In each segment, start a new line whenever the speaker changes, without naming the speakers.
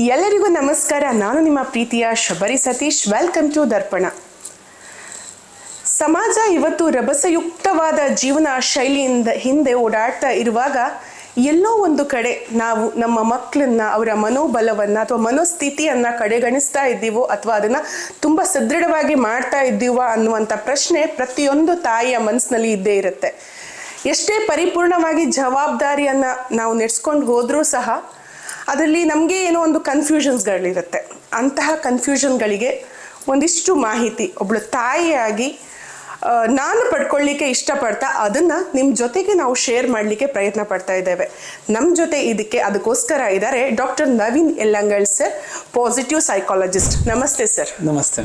ಎಲ್ಲರಿಗೂ ನಮಸ್ಕಾರ. ನಾನು ನಿಮ್ಮ ಪ್ರೀತಿಯ Shabari Satish. Welcome to Darpana. ಸಮಾಜ ಇವತ್ತು ರಭಸಯುಕ್ತವಾದ ಜೀವನ ಶೈಲಿಯಿಂದ ಹಿಂದೆ ಓಡಾಡ್ತಾ ಇರುವಾಗ ಎಲ್ಲೋ ಒಂದು ಕಡೆ ನಾವು ನಮ್ಮ ಮಕ್ಕಳನ್ನ, ಅವರ ಮನೋಬಲವನ್ನ ಅಥವಾ ಮನೋಸ್ಥಿತಿಯನ್ನ ಕಡೆಗಣಿಸ್ತಾ ಇದ್ದೀವೋ ಅಥವಾ ಅದನ್ನ ತುಂಬಾ ಸದೃಢವಾಗಿ ಮಾಡ್ತಾ ಇದ್ದೀವ ಅನ್ನುವಂಥ ಪ್ರಶ್ನೆ ಪ್ರತಿಯೊಂದು ತಾಯಿಯ ಮನಸ್ಸಿನಲ್ಲಿ ಇದ್ದೇ ಇರುತ್ತೆ. ಎಷ್ಟೇ ಪರಿಪೂರ್ಣವಾಗಿ ಜವಾಬ್ದಾರಿಯನ್ನ ನಾವು ನಡೆಸ್ಕೊಂಡು ಹೋದರೂ ಸಹ ಅದರಲ್ಲಿ ನಮಗೆ ಏನೋ ಒಂದು ಕನ್ಫ್ಯೂಷನ್ಸ್ಗಳಿರುತ್ತೆ ಅಂತಹ ಕನ್ಫ್ಯೂಷನ್ಗಳಿಗೆ ಒಂದಿಷ್ಟು ಮಾಹಿತಿ ಒಬ್ಬಳು ತಾಯಿಯಾಗಿ ನಾನು ಪಡ್ಕೊಳ್ಳಿಕ್ಕೆ ಇಷ್ಟಪಡ್ತಾ ಅದನ್ನ ನಿಮ್ಮ ಜೊತೆಗೆ ನಾವು ಶೇರ್ ಮಾಡಲಿಕ್ಕೆ ಪ್ರಯತ್ನ ಪಡ್ತಾ ಇದ್ದೇವೆ. ನಮ್ಮ ಜೊತೆ ಇದಕ್ಕೆ ಅದಕ್ಕೋಸ್ಕರ ಇದ್ದಾರೆ doctor Naveen Ellangal sir positive psychologist ನಮಸ್ತೆ ಸರ್
ನಮಸ್ತೆ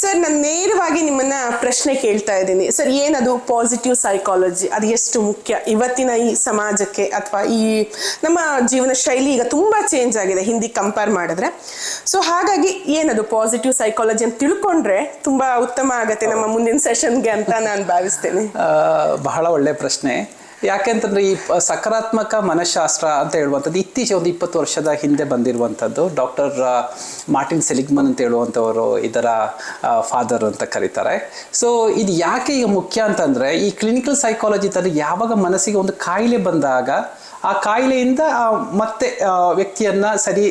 ಸರ್ ನಾನು ನೇರವಾಗಿ ನಿಮ್ಮನ್ನ ಪ್ರಶ್ನೆ ಕೇಳ್ತಾ ಇದ್ದೀನಿ. ಸರ್ ಏನದು ಪಾಸಿಟಿವ್ ಸೈಕಾಲಜಿ ಅದು ಎಷ್ಟು ಮುಖ್ಯ? ಇವತ್ತಿನ ಈ ಸಮಾಜಕ್ಕೆ ಅಥವಾ ಈ ನಮ್ಮ ಜೀವನ ಶೈಲಿ ಈಗ ತುಂಬಾ ಚೇಂಜ್ ಆಗಿದೆ ಹಿಂದಿ ಕಂಪೇರ್ ಮಾಡಿದ್ರೆ. ಸೊ ಹಾಗಾಗಿ ಏನದು ಪಾಸಿಟಿವ್ ಸೈಕಾಲಜಿ ಅಂತ ತಿಳ್ಕೊಂಡ್ರೆ ತುಂಬಾ ಉತ್ತಮ ಆಗತ್ತೆ ನಮ್ಮ ಮುಂದಿನ ಸೆಷನ್ಗೆ ಅಂತ ನಾನು ಭಾವಿಸ್ತೇನೆ.
ಬಹಳ ಒಳ್ಳೆ ಪ್ರಶ್ನೆ. ಯಾಕೆಂತಂದ್ರೆ ಈ ಸಕಾರಾತ್ಮಕ ಮನಃಶಾಸ್ತ್ರ ಅಂತ ಹೇಳುವಂಥದ್ದು ಇತ್ತೀಚೆಗೆ ಒಂದು ಇಪ್ಪತ್ತು ವರ್ಷದ ಹಿಂದೆ ಬಂದಿರುವಂಥದ್ದು. ಡಾಕ್ಟರ್ ಮಾರ್ಟಿನ್ ಸೆಲಿಗ್ಮನ್ ಅಂತ ಹೇಳುವಂಥವರು ಇದರ ಫಾದರ್ ಅಂತ ಕರೀತಾರೆ. ಸೊ ಇದು ಯಾಕೆ ಈಗ ಮುಖ್ಯ ಅಂತಂದ್ರೆ ಈ ಕ್ಲಿನಿಕಲ್ ಸೈಕಾಲಜಿ ತರ ಯಾವಾಗ ಮನಸ್ಸಿಗೆ ಒಂದು ಕಾಯಿಲೆ ಬಂದಾಗ ಆ ಕಾಯಿಲೆಯಿಂದ ಮತ್ತೆ ವ್ಯಕ್ತಿಯನ್ನ ಸರಿ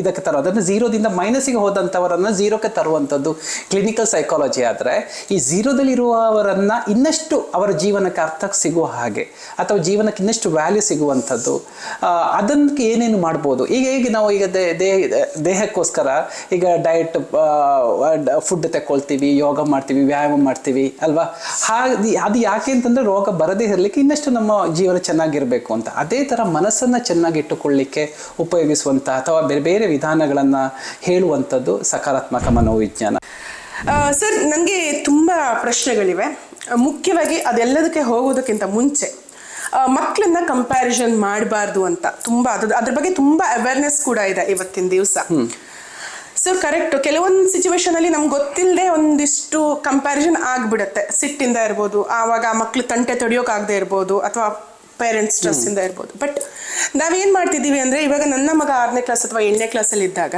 ಇದಕ್ಕೆ ತರೋ, ಅದನ್ನು ಝೀರೋದಿಂದ ಮೈನಸ್ಸಿಗೆ ಹೋದಂಥವರನ್ನು ಝೀರೋಕ್ಕೆ ತರುವಂಥದ್ದು ಕ್ಲಿನಿಕಲ್ ಸೈಕಾಲಜಿ ಆದರೆ, ಈ ಝೀರೋದಲ್ಲಿರುವವರನ್ನು ಇನ್ನಷ್ಟು ಅವರ ಜೀವನಕ್ಕೆ ಅರ್ಥ ಸಿಗುವ ಹಾಗೆ, ಅಥವಾ ಜೀವನಕ್ಕೆ ಇನ್ನಷ್ಟು ವ್ಯಾಲ್ಯೂ ಸಿಗುವಂಥದ್ದು ಅದಕ್ಕೆ ಏನೇನು ಮಾಡ್ಬೋದು? ಈಗ ಹೇಗೆ ನಾವು ಈಗ ದೇಹ ದೇಹಕ್ಕೋಸ್ಕರ ಈಗ ಡಯಟ್ ಫುಡ್ ತಗೊಳ್ತೀವಿ ಯೋಗ ಮಾಡ್ತೀವಿ, ವ್ಯಾಯಾಮ ಮಾಡ್ತೀವಿ, ಅಲ್ವಾ? ಹಾಗೆ, ಅದು ಯಾಕೆ ಅಂತಂದ್ರೆ ರೋಗ ಬರದೇ ಇರಲಿಕ್ಕೆ ಇನ್ನಷ್ಟು ನಮ್ಮ ಜೀವನ ಚೆನ್ನಾಗಿರಬೇಕು ಅಂತ. ಅದೇ ಥರ ಮನಸ್ಸನ್ನು ಚೆನ್ನಾಗಿಟ್ಟುಕೊಳ್ಳಿಕ್ಕೆ ಉಪಯೋಗಿಸುವಂತಹ ಉಪಯೋಗಿಸುವಂಥ ಅಥವಾ ಬೇರೆ ಬೇರೆ ವಿಧಾನಗಳನ್ನು ಹೇಳುವಂಥದ್ದು ಸಕಾರಾತ್ಮಕ ಮನೋವಿಜ್ಞಾನ.
ಸರ್ ನನಗೆ ತುಂಬ ಪ್ರಶ್ನೆಗಳಿವೆ. ಮುಖ್ಯವಾಗಿ ಅದೆಲ್ಲದಕ್ಕೆ ಹೋಗೋದಕ್ಕಿಂತ ಮುಂಚೆ ಮಕ್ಕಳನ್ನ ಕಂಪ್ಯಾರಿಸನ್ ಮಾಡಬಾರ್ದು ಅಂತ ತುಂಬಾ ಅದ್ರ ಅದ್ರ ಬಗ್ಗೆ ತುಂಬಾ ಅವೇರ್ನೆಸ್ ಕೂಡ ಇದೆ ಇವತ್ತಿನ ದಿವಸ. ಸರ್ ಕರೆಕ್ಟ್ ಕೆಲವೊಂದು ಸಿಚುವೇಶನ್ ಅಲ್ಲಿ ನಮ್ಗೆ ಗೊತ್ತಿಲ್ಲದೆ ಒಂದಿಷ್ಟು ಕಂಪ್ಯಾರಿಸನ್ ಆಗ್ಬಿಡುತ್ತೆ. ಸಿಟ್ಟಿಂದ ಇರ್ಬೋದು ಆವಾಗ ಆ ಮಕ್ಳು ತಂಟೆ ತಡಿಯೋಕ್ಕಾಗದೆ ಇರ್ಬೋದು ಅಥವಾ ಪೇರೆಂಟ್ಸ್ ಸ್ಟ್ರೆಸ್ ಇಂದ ಇರ್ಬೋದು. ಬಟ್ ನಾವೇನ್ ಮಾಡ್ತಿದ್ದೀವಿ ಅಂದ್ರೆ ಇವಾಗ ನನ್ನ ಮಗ ಆರನೇ ಕ್ಲಾಸ್ ಅಥವಾ ಏಳನೇ ಕ್ಲಾಸಲ್ಲಿ ಇದ್ದಾಗ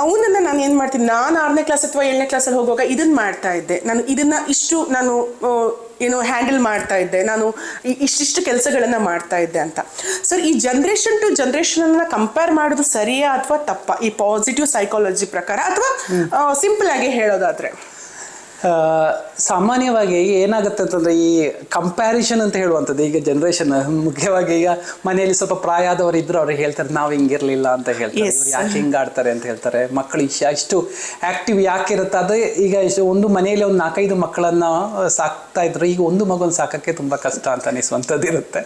ಅವನನ್ನ ನಾನು ಏನು ಮಾಡ್ತೀನಿ ನಾನು ಆರನೇ ಕ್ಲಾಸ್ ಅಥವಾ ಏಳನೇ ಕ್ಲಾಸಲ್ಲಿ ಹೋಗುವಾಗ ಇದನ್ನ ಮಾಡ್ತಾ ಇದ್ದೆ. ನಾನು ಇದನ್ನ ಇಷ್ಟು ನಾನು ಏನು ಹ್ಯಾಂಡಲ್ ಮಾಡ್ತಾ ಇದ್ದೆ. ನಾನು ಇಷ್ಟಿಷ್ಟು ಕೆಲಸಗಳನ್ನು ಮಾಡ್ತಾ ಇದ್ದೆ ಅಂತ. ಸರ್ ಈ ಜನ್ರೇಷನ್ ಟು ಜನ್ರೇಷನನ್ನು ಅನ್ನ ಕಂಪೇರ್ ಮಾಡೋದು ಸರಿಯಾ ಅಥವಾ ತಪ್ಪ? ಈ ಪಾಸಿಟಿವ್ ಸೈಕಾಲಜಿ ಪ್ರಕಾರ ಅಥವಾ ಸಿಂಪಲ್ ಆಗಿ ಹೇಳೋದಾದ್ರೆ.
ಸಾಮಾನ್ಯವಾಗಿ ಏನಾಗುತ್ತೆ ಅಂತಂದ್ರೆ ಈ ಕಂಪ್ಯಾರಿಷನ್ ಅಂತ ಹೇಳುವಂಥದ್ದು ಈಗ ಜನರೇಷನ್ ಮುಖ್ಯವಾಗಿ ಈಗ ಮನೆಯಲ್ಲಿ ಸ್ವಲ್ಪ ಪ್ರಾಯ ಆದವರು ಇದ್ರು ಅವ್ರಿಗೆ ಹೇಳ್ತಾರೆ ನಾವು ಹಿಂಗಿರ್ಲಿಲ್ಲ ಅಂತ ಹೇಳ್ತಾರೆ. ಯಾಕೆ ಹಿಂಗ್ ಆಡ್ತಾರೆ ಅಂತ ಹೇಳ್ತಾರೆ. ಮಕ್ಕಳು ಇಷ್ಟ ಇಷ್ಟು ಆಕ್ಟಿವ್ ಯಾಕೆ ಇರುತ್ತೆ ಅದೇ ಈಗ ಒಂದು ಮನೆಯಲ್ಲಿ ಒಂದು ನಾಲ್ಕೈದು ಮಕ್ಕಳನ್ನ ಸಾಕ್ತಾ ಇದ್ರು ಈಗ ಒಂದು ಮಗುನ ಸಾಕಕ್ಕೆ ತುಂಬಾ ಕಷ್ಟ ಅಂತ ಅನಿಸುವಂಥದ್ದು ಇರುತ್ತೆ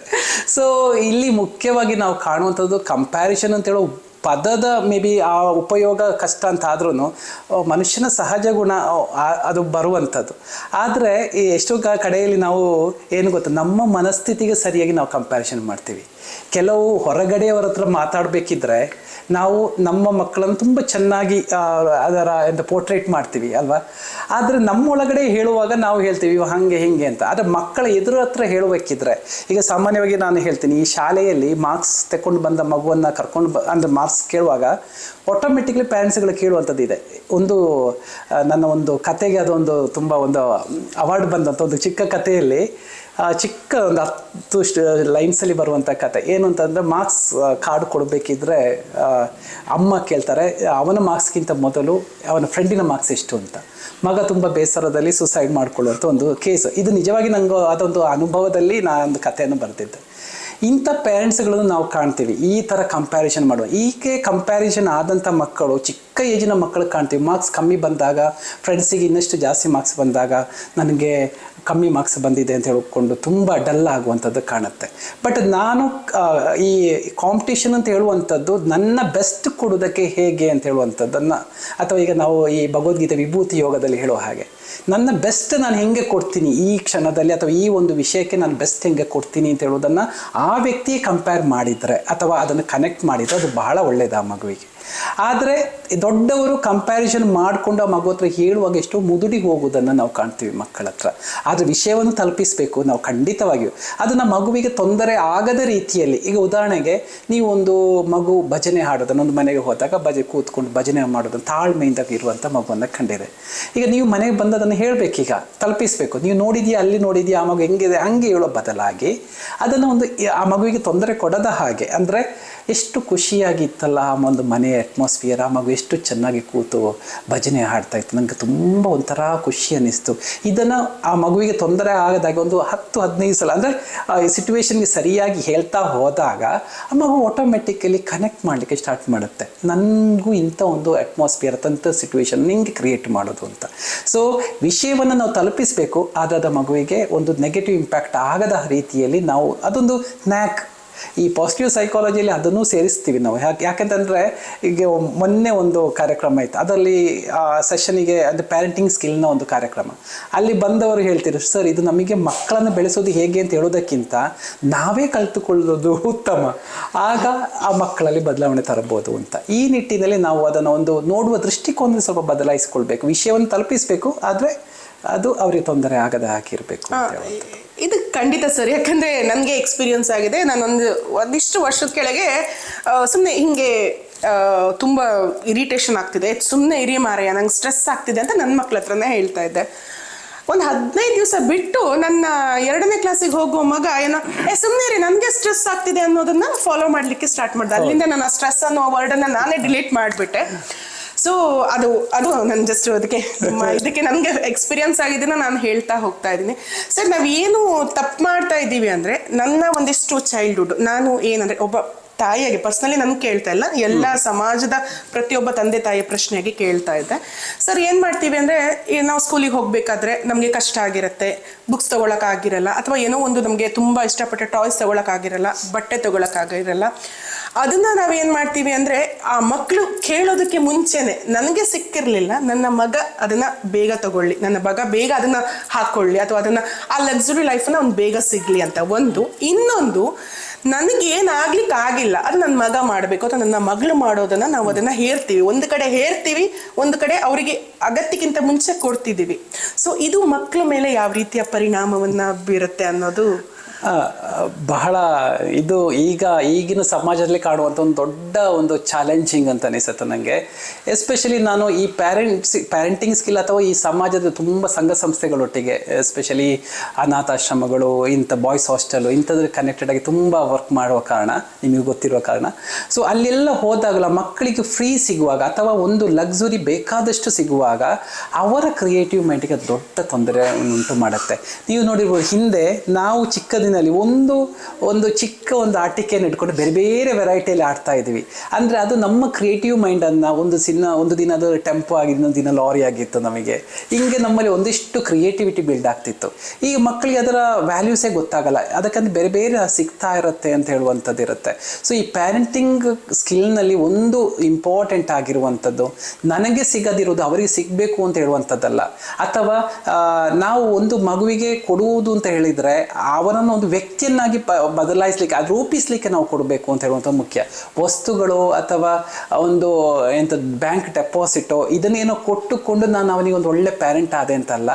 ಸೊ ಇಲ್ಲಿ ಮುಖ್ಯವಾಗಿ ನಾವು ಕಾಣುವಂಥದ್ದು ಕಂಪ್ಯಾರಿಷನ್ ಅಂತ ಹೇಳೋ ಪದದ ಮೇ ಬಿ ಆ ಉಪಯೋಗ ಕಷ್ಟ ಅಂತ ಆದ್ರೂ ಮನುಷ್ಯನ ಸಹಜ ಗುಣ ಅದು ಬರುವಂಥದ್ದು. ಆದರೆ ಈ ಎಷ್ಟೋ ಕಡೆಯಲ್ಲಿ ನಾವು ಏನು ಗೊತ್ತು, ನಮ್ಮ ಮನಸ್ಥಿತಿಗೆ ಸರಿಯಾಗಿ ನಾವು ಕಂಪ್ಯಾರಿಸನ್ ಮಾಡ್ತೀವಿ. ಕೆಲವು ಹೊರಗಡೆಯವರ ಹತ್ರ ಮಾತಾಡಬೇಕಿದ್ರೆ, ನಾವು ನಮ್ಮ ಮಕ್ಕಳನ್ನು ತುಂಬ ಚೆನ್ನಾಗಿ ಅದರ ಎಂತ ಪೋರ್ಟ್ರೇಟ್ ಮಾಡ್ತೀವಿ ಅಲ್ವಾ? ಆದರೆ ನಮ್ಮೊಳಗಡೆ ಹೇಳುವಾಗ ನಾವು ಹೇಳ್ತೀವಿ ಇವಾಗ ಹಾಗೆ, ಹಿಂಗೆ ಅಂತ. ಆದರೆ ಮಕ್ಕಳ ಎದುರು ಹತ್ರ ಹೇಳಬೇಕಿದ್ರೆ, ಈಗ ಸಾಮಾನ್ಯವಾಗಿ ನಾನು ಹೇಳ್ತೀನಿ, ಈ ಶಾಲೆಯಲ್ಲಿ ಮಾರ್ಕ್ಸ್ ತಗೊಂಡು ಬಂದ ಮಗುವನ್ನು ಕರ್ಕೊಂಡು ಬ, ಅಂದರೆ ಮಾರ್ಕ್ಸ್ ಕೇಳುವಾಗ ಆಟೋಮೆಟಿಕ್ಲಿ ಪ್ಯಾರೆಂಟ್ಸ್ಗಳು ಕೇಳುವಂಥದ್ದು ಇದೆ. ಒಂದು ನನ್ನ ಒಂದು ಕತೆಗೆ ಅದೊಂದು ತುಂಬ ಒಂದು ಅವಾರ್ಡ್ ಬಂದಂಥ ಒಂದು ಚಿಕ್ಕ ಕಥೆಯಲ್ಲಿ ಚಿಕ್ಕ ಒಂದು ಹತ್ತು ಲೈನ್ಸಲ್ಲಿ ಬರುವಂಥ ಕತೆ. ಏನು ಅಂತಂದರೆ ಮಾರ್ಕ್ಸ್ ಕಾರ್ಡ್ ಕೊಡಬೇಕಿದ್ರೆ ಅಮ್ಮ ಕೇಳ್ತಾರೆ, ಅವನ ಮಾರ್ಕ್ಸ್ಗಿಂತ ಮೊದಲು ಅವನ ಫ್ರೆಂಡಿನ ಮಾರ್ಕ್ಸ್ ಎಷ್ಟು ಅಂತ. ಮಗ ತುಂಬ ಬೇಸರದಲ್ಲಿ ಸುಸೈಡ್ ಮಾಡ್ಕೊಳ್ಳುವಂಥ ಒಂದು ಕೇಸು ಇದು ನಿಜವಾಗಿ ನನಗೆ ಅದೊಂದು ಅನುಭವದಲ್ಲಿ ನಾನು ಒಂದು ಕಥೆಯನ್ನು ಬರೆದಿದ್ದೆ. ಇಂಥ ಪೇರೆಂಟ್ಸ್ಗಳನ್ನು ನಾವು ಕಾಣ್ತೀವಿ. ಈ ಥರ ಕಂಪ್ಯಾರಿಷನ್ ಮಾಡುವ. ಈಕೆ ಕಂಪ್ಯಾರಿಷನ್ ಆದಂಥ ಮಕ್ಕಳು, ಚಿಕ್ಕ ಏಜಿನ ಮಕ್ಕಳು ಕಾಣ್ತೀವಿ. ಮಾರ್ಕ್ಸ್ ಕಮ್ಮಿ ಬಂದಾಗ ಫ್ರೆಂಡ್ಸಿಗೆ ಇನ್ನಷ್ಟು ಜಾಸ್ತಿ ಮಾರ್ಕ್ಸ್ ಬಂದಾಗ ನನಗೆ ಕಮ್ಮಿ ಮಾರ್ಕ್ಸ್ ಬಂದಿದೆ ಅಂತ ಹೇಳಿಕೊಂಡು ತುಂಬ ಡಲ್ ಆಗುವಂಥದ್ದು ಕಾಣುತ್ತೆ. ಬಟ್ ನಾನು ಈ ಕಾಂಪಿಟೇಷನ್ ಅಂತ ಹೇಳುವಂಥದ್ದು ನನ್ನ ಬೆಸ್ಟ್ ಕೊಡೋದಕ್ಕೆ ಹೇಗೆ ಅಂತ ಹೇಳುವಂಥದ್ದನ್ನು, ಅಥವಾ ಈಗ ನಾವು ಈ ಭಗವದ್ಗೀತೆ ವಿಭೂತಿ ಯೋಗದಲ್ಲಿ ಹೇಳೋ ಹಾಗೆ. ನನ್ನ ಬೆಸ್ಟ್ ನಾನು ಹೆಂಗೆ ಕೊಡ್ತೀನಿ ಈ ಕ್ಷಣದಲ್ಲಿ ಅಥವಾ ಈ ಒಂದು ವಿಷಯಕ್ಕೆ ನಾನು ಬೆಸ್ಟ್ ಹೆಂಗೆ ಕೊಡ್ತೀನಿ ಅಂತ ಹೇಳೋದನ್ನು ಆ ವ್ಯಕ್ತಿಯೇ ಕಂಪೇರ್ ಮಾಡಿದರೆ ಅಥವಾ ಅದನ್ನು ಕನೆಕ್ಟ್ ಮಾಡಿದರೆ ಅದು ಬಹಳ ಒಳ್ಳೆಯದು ಆ ಮಗುವಿಗೆ. ಆದರೆ ದೊಡ್ಡವರು ಕಂಪ್ಯಾರಿಸನ್ ಮಾಡಿಕೊಂಡು ಆ ಮಗು ಹತ್ರ ಹೇಳುವಾಗ ಎಷ್ಟೋ ಮುದುಡಿಗೆ ಹೋಗೋದನ್ನು ನಾವು ಕಾಣ್ತೀವಿ ಮಕ್ಕಳ ಹತ್ರ. ಆದರೆ ವಿಷಯವನ್ನು ತಲುಪಿಸಬೇಕು ನಾವು ಖಂಡಿತವಾಗಿಯೂ. ಅದನ್ನು ಮಗುವಿಗೆ ತೊಂದರೆ ಆಗದ ರೀತಿಯಲ್ಲಿ. ಈಗ ಉದಾಹರಣೆಗೆ ನೀವು ಒಂದು ಮಗು ಭಜನೆ ಹಾಡೋದನ್ನು, ಒಂದು ಮನೆಗೆ ಹೋದಾಗ ಭಜನೆ ಕೂತ್ಕೊಂಡು ಭಜನೆ ಮಾಡೋದನ್ನು ತಾಳ್ಮೆಯಿಂದ ಇರುವಂಥ ಮಗುವನ್ನು ಕಂಡಿದೆ. ಈಗ ನೀವು ಮನೆಗೆ ಬಂದದನ್ನು ಹೇಳಬೇಕೀಗ, ತಲುಪಿಸಬೇಕು. ನೀವು ನೋಡಿದೀಯಾ, ಅಲ್ಲಿ ನೋಡಿದೀಯಾ, ಆ ಮಗು ಹೆಂಗಿದೆ, ಹಂಗೆ ಹೇಳೋ ಬದಲಾಗಿ ಅದನ್ನು ಒಂದು ಆ ಮಗುವಿಗೆ ತೊಂದರೆ ಕೊಡದ ಹಾಗೆ, ಅಂದರೆ ಎಷ್ಟು ಖುಷಿಯಾಗಿತ್ತಲ್ಲ ಆ ಒಂದು ಮನೆ ಅಟ್ಮಾಸ್ಫಿಯರ್ ಆ ಮಗು ಎಷ್ಟು ಚೆನ್ನಾಗಿ ಕೂತು ಭಜನೆ ಹಾಡ್ತಾ ಇತ್ತು. ನನಗೆ ತುಂಬ ಒಂಥರ ಖುಷಿ ಅನ್ನಿಸ್ತು. ಇದನ್ನು ಆ ಮಗುವಿಗೆ ತೊಂದರೆ ಆಗದಾಗ ಒಂದು ಹತ್ತು, ಹದಿನೈದು ಸಲ ಅಂದರೆ ಆ ಸಿಚುವೇಶನ್ಗೆ ಸರಿಯಾಗಿ ಹೇಳ್ತಾ ಹೋದಾಗ ಆ ಮಗು ಆಟೋಮೆಟಿಕಲಿ ಕನೆಕ್ಟ್ ಮಾಡಲಿಕ್ಕೆ ಸ್ಟಾರ್ಟ್ ಮಾಡುತ್ತೆ. ನನಗೂ ಇಂಥ ಒಂದು ಅಟ್ಮಾಸ್ಫಿಯರ್ ತಂತ ಸಿಚುವೇಶನ್ ನಿಂಗೆ ಕ್ರಿಯೇಟ್ ಮಾಡೋದು ಅಂತ. ಸೊ ವಿಷಯವನ್ನು ನಾವು ತಲುಪಿಸಬೇಕು, ಆದರೆ ಮಗುವಿಗೆ ಒಂದು ನೆಗೆಟಿವ್ ಇಂಪ್ಯಾಕ್ಟ್ ಆಗದ ರೀತಿಯಲ್ಲಿ ನಾವು ಅದೊಂದು ನ್ಯಾಕ್ ಈ ಪಾಸಿಟಿವ್ ಸೈಕಾಲಜಿಯಲ್ಲಿ ಅದನ್ನು ಸೇರಿಸ್ತೀವಿ ನಾವು. ಯಾಕೆ ಯಾಕೆಂತಂದರೆ ಈಗ ಮೊನ್ನೆ ಒಂದು ಕಾರ್ಯಕ್ರಮ ಇತ್ತು. ಅದರಲ್ಲಿ ಆ ಸೆಷನಿಗೆ ಅದು ಪ್ಯಾರೆಂಟಿಂಗ್ ಸ್ಕಿಲ್ನ ಒಂದು ಕಾರ್ಯಕ್ರಮ. ಅಲ್ಲಿ ಬಂದವರು ಹೇಳ್ತಿದ್ರು ಸರ್ ಇದು ನಮಗೆ ಮಕ್ಕಳನ್ನು ಬೆಳೆಸೋದು ಹೇಗೆ ಅಂತ ಹೇಳೋದಕ್ಕಿಂತ ನಾವೇ ಕಲಿತುಕೊಳ್ಳೋದು ಉತ್ತಮ. ಆಗ ಆ ಮಕ್ಕಳಲ್ಲಿ ಬದಲಾವಣೆ ತರಬಹುದು ಅಂತ. ಈ ನಿಟ್ಟಿನಲ್ಲಿ ನಾವು ಅದನ್ನು ಒಂದು ನೋಡುವ ದೃಷ್ಟಿಕೋನ ಸ್ವಲ್ಪ ಬದಲಾಯಿಸಿಕೊಳ್ಬೇಕು. ವಿಷಯವನ್ನು ತಲುಪಿಸಬೇಕು ಆದರೆ ಅದು ಅವರಿಗೆ ತೊಂದರೆ ಆಗದ ಹಾಕಿರಬೇಕು
ಇದು ಖಂಡಿತ ಸರ್ ಯಾಕಂದ್ರೆ ನನಗೆ ಎಕ್ಸ್ಪೀರಿಯನ್ಸ್ ಆಗಿದೆ. ನಾನೊಂದು ಒಂದಿಷ್ಟು ವರ್ಷದ ಕೆಳಗೆ ಸುಮ್ಮನೆ ಹಿಂಗೆ ತುಂಬ ಇರಿಟೇಷನ್ ಆಗ್ತಿದೆ. ಸುಮ್ಮನೆ ಇರಿ ಮಾರಯ್ಯ ನಂಗೆ ಸ್ಟ್ರೆಸ್ ಆಗ್ತಿದೆ ಅಂತ ನನ್ನ ಮಕ್ಳ ಹತ್ರನೇ ಹೇಳ್ತಾ ಇದ್ದೆ. ಒಂದು ಹದಿನೈದು ದಿವಸ ಬಿಟ್ಟು ನನ್ನ ಎರಡನೇ ಕ್ಲಾಸಿಗೆ ಹೋಗುವ ಮಗ ಏನೋ ಏ ಸುಮ್ಮನೆ ರೀ ನನಗೆ ಸ್ಟ್ರೆಸ್ ಆಗ್ತಿದೆ ಅನ್ನೋದನ್ನ ಫಾಲೋ ಮಾಡಲಿಕ್ಕೆ ಸ್ಟಾರ್ಟ್ ಮಾಡಿದೆ. ಅಲ್ಲಿಂದ ನಾನು ಸ್ಟ್ರೆಸ್ ಅನ್ನೋ ವರ್ಡನ್ನ ನಾನೇ ಡಿಲೀಟ್ ಮಾಡಿಬಿಟ್ಟೆ. ಸೊ ಅದು ಅದು ನಾನು ಜಸ್ಟ್ ಅದಕ್ಕೆ ಇದಕ್ಕೆ ನನಗೆ ಎಕ್ಸ್ಪೀರಿಯನ್ಸ್ ಆಗಿದ್ದನ್ನ ನಾನು ಹೇಳ್ತಾ ಹೋಗ್ತಾ ಇದ್ದೀನಿ. ಸರ್ ನಾವು ಏನು ತಪ್ಪು ಮಾಡ್ತಾ ಇದ್ದೀವಿ ಅಂದರೆ ನನ್ನ ಒಂದಿಷ್ಟು ಚೈಲ್ಡ್ಹುಡ್ ನಾನು ಏನಂದರೆ ಒಬ್ಬ ತಾಯಿಯಾಗಿ ಪರ್ಸ್ನಲಿ ನನ್ಗೆ ಕೇಳ್ತಾ ಇಲ್ಲ. ಎಲ್ಲ ಸಮಾಜದ ಪ್ರತಿಯೊಬ್ಬ ತಂದೆ ತಾಯಿಯ ಪ್ರಶ್ನೆಯಾಗಿ ಕೇಳ್ತಾ ಇದ್ದೆ. ಸರ್ ಏನು ಮಾಡ್ತೀವಿ ಅಂದರೆ ನಾವು ಸ್ಕೂಲಿಗೆ ಹೋಗಬೇಕಾದ್ರೆ ನಮಗೆ ಕಷ್ಟ ಆಗಿರುತ್ತೆ ಬುಕ್ಸ್ ತೊಗೊಳಕ್ಕಾಗಿರಲ್ಲ ಅಥವಾ ಏನೋ ಒಂದು ನಮಗೆ ತುಂಬ ಇಷ್ಟಪಟ್ಟ ಟಾಯ್ಸ್ ತೊಗೊಳಕ್ಕಾಗಿರಲ್ಲ ಬಟ್ಟೆ ತೊಗೊಳಕ್ಕಾಗಿರಲ್ಲ ಅದನ್ನ ನಾವೇನ್ ಮಾಡ್ತೀವಿ ಅಂದ್ರೆ ಆ ಮಕ್ಕಳು ಕೇಳೋದಕ್ಕೆ ಮುಂಚೆನೆ ನನಗೆ ಸಿಕ್ಕಿರ್ಲಿಲ್ಲ, ನನ್ನ ಮಗ ಅದನ್ನ ಬೇಗ ತಗೊಳ್ಳಿ, ನನ್ನ ಮಗ ಬೇಗ ಅದನ್ನ ಹಾಕೊಳ್ಳಿ ಅಥವಾ ಅದನ್ನ ಆ ಲಕ್ಸುರಿ ಲೈಫನ್ನ ಅವ್ನು ಬೇಗ ಸಿಗ್ಲಿ ಅಂತ. ಒಂದು. ಇನ್ನೊಂದು ನನಗೆ ಏನಾಗ್ಲಿಕ್ಕೆ ಆಗಿಲ್ಲ, ಅದು ನನ್ನ ಮಗ ಮಾಡಬೇಕು ಅಥವಾ ನನ್ನ ಮಗಳು ಮಾಡೋದನ್ನ ನಾವು ಅದನ್ನ ಹೇರ್ತೀವಿ. ಒಂದು ಕಡೆ ಹೇರ್ತೀವಿ, ಒಂದು ಕಡೆ ಅವರಿಗೆ ಅಗತ್ಯಕ್ಕಿಂತ ಮುಂಚೆ ಕೊಡ್ತಿದ್ದೀವಿ. ಸೊ ಇದು ಮಕ್ಕಳ ಮೇಲೆ ಯಾವ ರೀತಿಯ ಪರಿಣಾಮವನ್ನ ಬೀರುತ್ತೆ ಅನ್ನೋದು
ಬಹಳ ಇದು ಈಗ ಈಗಿನ ಸಮಾಜದಲ್ಲಿ ಕಾಣುವಂಥ ಒಂದು ದೊಡ್ಡ ಒಂದು ಚಾಲೆಂಜಿಂಗ್ ಅಂತ ಅನಿಸುತ್ತೆ ನನಗೆ ಎಸ್ಪೆಷಲಿ ನಾನು ಈ ಪ್ಯಾರೆಂಟ್ಸ್ ಪ್ಯಾರೆಂಟಿಂಗ್ ಸ್ಕಿಲ್ ಅಥವಾ ಈ ಸಮಾಜದ ತುಂಬ ಸಂಘ ಸಂಸ್ಥೆಗಳೊಟ್ಟಿಗೆ ಎಸ್ಪೆಷಲಿ ಅನಾಥಾಶ್ರಮಗಳು, ಇಂಥ ಬಾಯ್ಸ್ ಹಾಸ್ಟೆಲು ಇಂಥದ್ರ ಕನೆಕ್ಟೆಡ್ ಆಗಿ ತುಂಬ ವರ್ಕ್ ಮಾಡುವ ಕಾರಣ, ನಿಮಗೆ ಗೊತ್ತಿರುವ ಕಾರಣ. ಸೊ ಅಲ್ಲೆಲ್ಲ ಹೋದಾಗಲ ಮಕ್ಕಳಿಗೆ ಫ್ರೀ ಸಿಗುವಾಗ ಅಥವಾ ಒಂದು ಲಕ್ಸುರಿ ಬೇಕಾದಷ್ಟು ಸಿಗುವಾಗ ಅವರ ಕ್ರಿಯೇಟಿವ್ ಮೈಂಡಿಗೆ ದೊಡ್ಡ ತೊಂದರೆ ಉಂಟು ಮಾಡುತ್ತೆ. ನೀವು ನೋಡಿರ್ಬೋದು, ಹಿಂದೆ ನಾವು ಚಿಕ್ಕದಿನಲ್ಲಿ ಒಂದು ಒಂದು ಚಿಕ್ಕ ಒಂದು ಆಟಿಕೆಯನ್ನು ಇಟ್ಕೊಂಡು ಬೇರೆ ಬೇರೆ ವೆರೈಟಿಯಲ್ಲಿ ಆಡ್ತಾ ಇದ್ವಿ ಅಂದರೆ ಅದು ನಮ್ಮ ಕ್ರಿಯೇಟಿವ್ ಮೈಂಡನ್ನು ಒಂದು ಸಿನ್ನ, ಒಂದು ದಿನ ಅದು ಟೆಂಪೋ ಆಗಿ ಇನ್ನೊಂದು ದಿನ ಲಾರಿ ಆಗಿತ್ತು ನಮಗೆ. ಹಿಂಗೆ ನಮ್ಮಲ್ಲಿ ಒಂದಿಷ್ಟು ಕ್ರಿಯೇಟಿವಿಟಿ ಬಿಲ್ಡ್ ಆಗ್ತಿತ್ತು. ಈಗ ಮಕ್ಕಳಿಗೆ ಅದರ ವ್ಯಾಲ್ಯೂಸೇ ಗೊತ್ತಾಗಲ್ಲ. ಅದಕ್ಕಂತ ಬೇರೆ ಬೇರೆ ಸಿಗ್ತಾ ಇರುತ್ತೆ ಅಂತ ಹೇಳುವಂಥದ್ದು ಇರುತ್ತೆ. ಸೊ ಈ ಪ್ಯಾರೆಂಟಿಂಗ್ ಸ್ಕಿಲ್ನಲ್ಲಿ ಒಂದು ಇಂಪಾರ್ಟೆಂಟ್ ಆಗಿರುವಂಥದ್ದು, ನನಗೆ ಸಿಗದಿರೋದು ಅವರಿಗೆ ಸಿಗಬೇಕು ಅಂತ ಹೇಳುವಂಥದ್ದಲ್ಲ. ಅಥವಾ ನಾವು ಒಂದು ಮಗುವಿಗೆ ಕೊಡುವುದು ಅಂತ ಹೇಳಿದರೆ ಒಂದು ವ್ಯಕ್ತಿಯನ್ನಾಗಿ ಪ, ಬದಲಾಯಿಸಲಿಕ್ಕೆ, ಅದು ರೂಪಿಸ್ಲಿಕ್ಕೆ ನಾವು ಕೊಡಬೇಕು ಅಂತ ಹೇಳುವಂಥ ಮುಖ್ಯ. ವಸ್ತುಗಳು ಅಥವಾ ಒಂದು ಎಂಥ ಬ್ಯಾಂಕ್ ಡೆಪಾಸಿಟೋ, ಇದನ್ನೇನೋ ಕೊಟ್ಟುಕೊಂಡು ನಾನು ಅವನಿಗೆ ಒಂದು ಒಳ್ಳೆ ಪ್ಯಾರೆಂಟ್ ಆದೆ ಅಂತಲ್ಲ,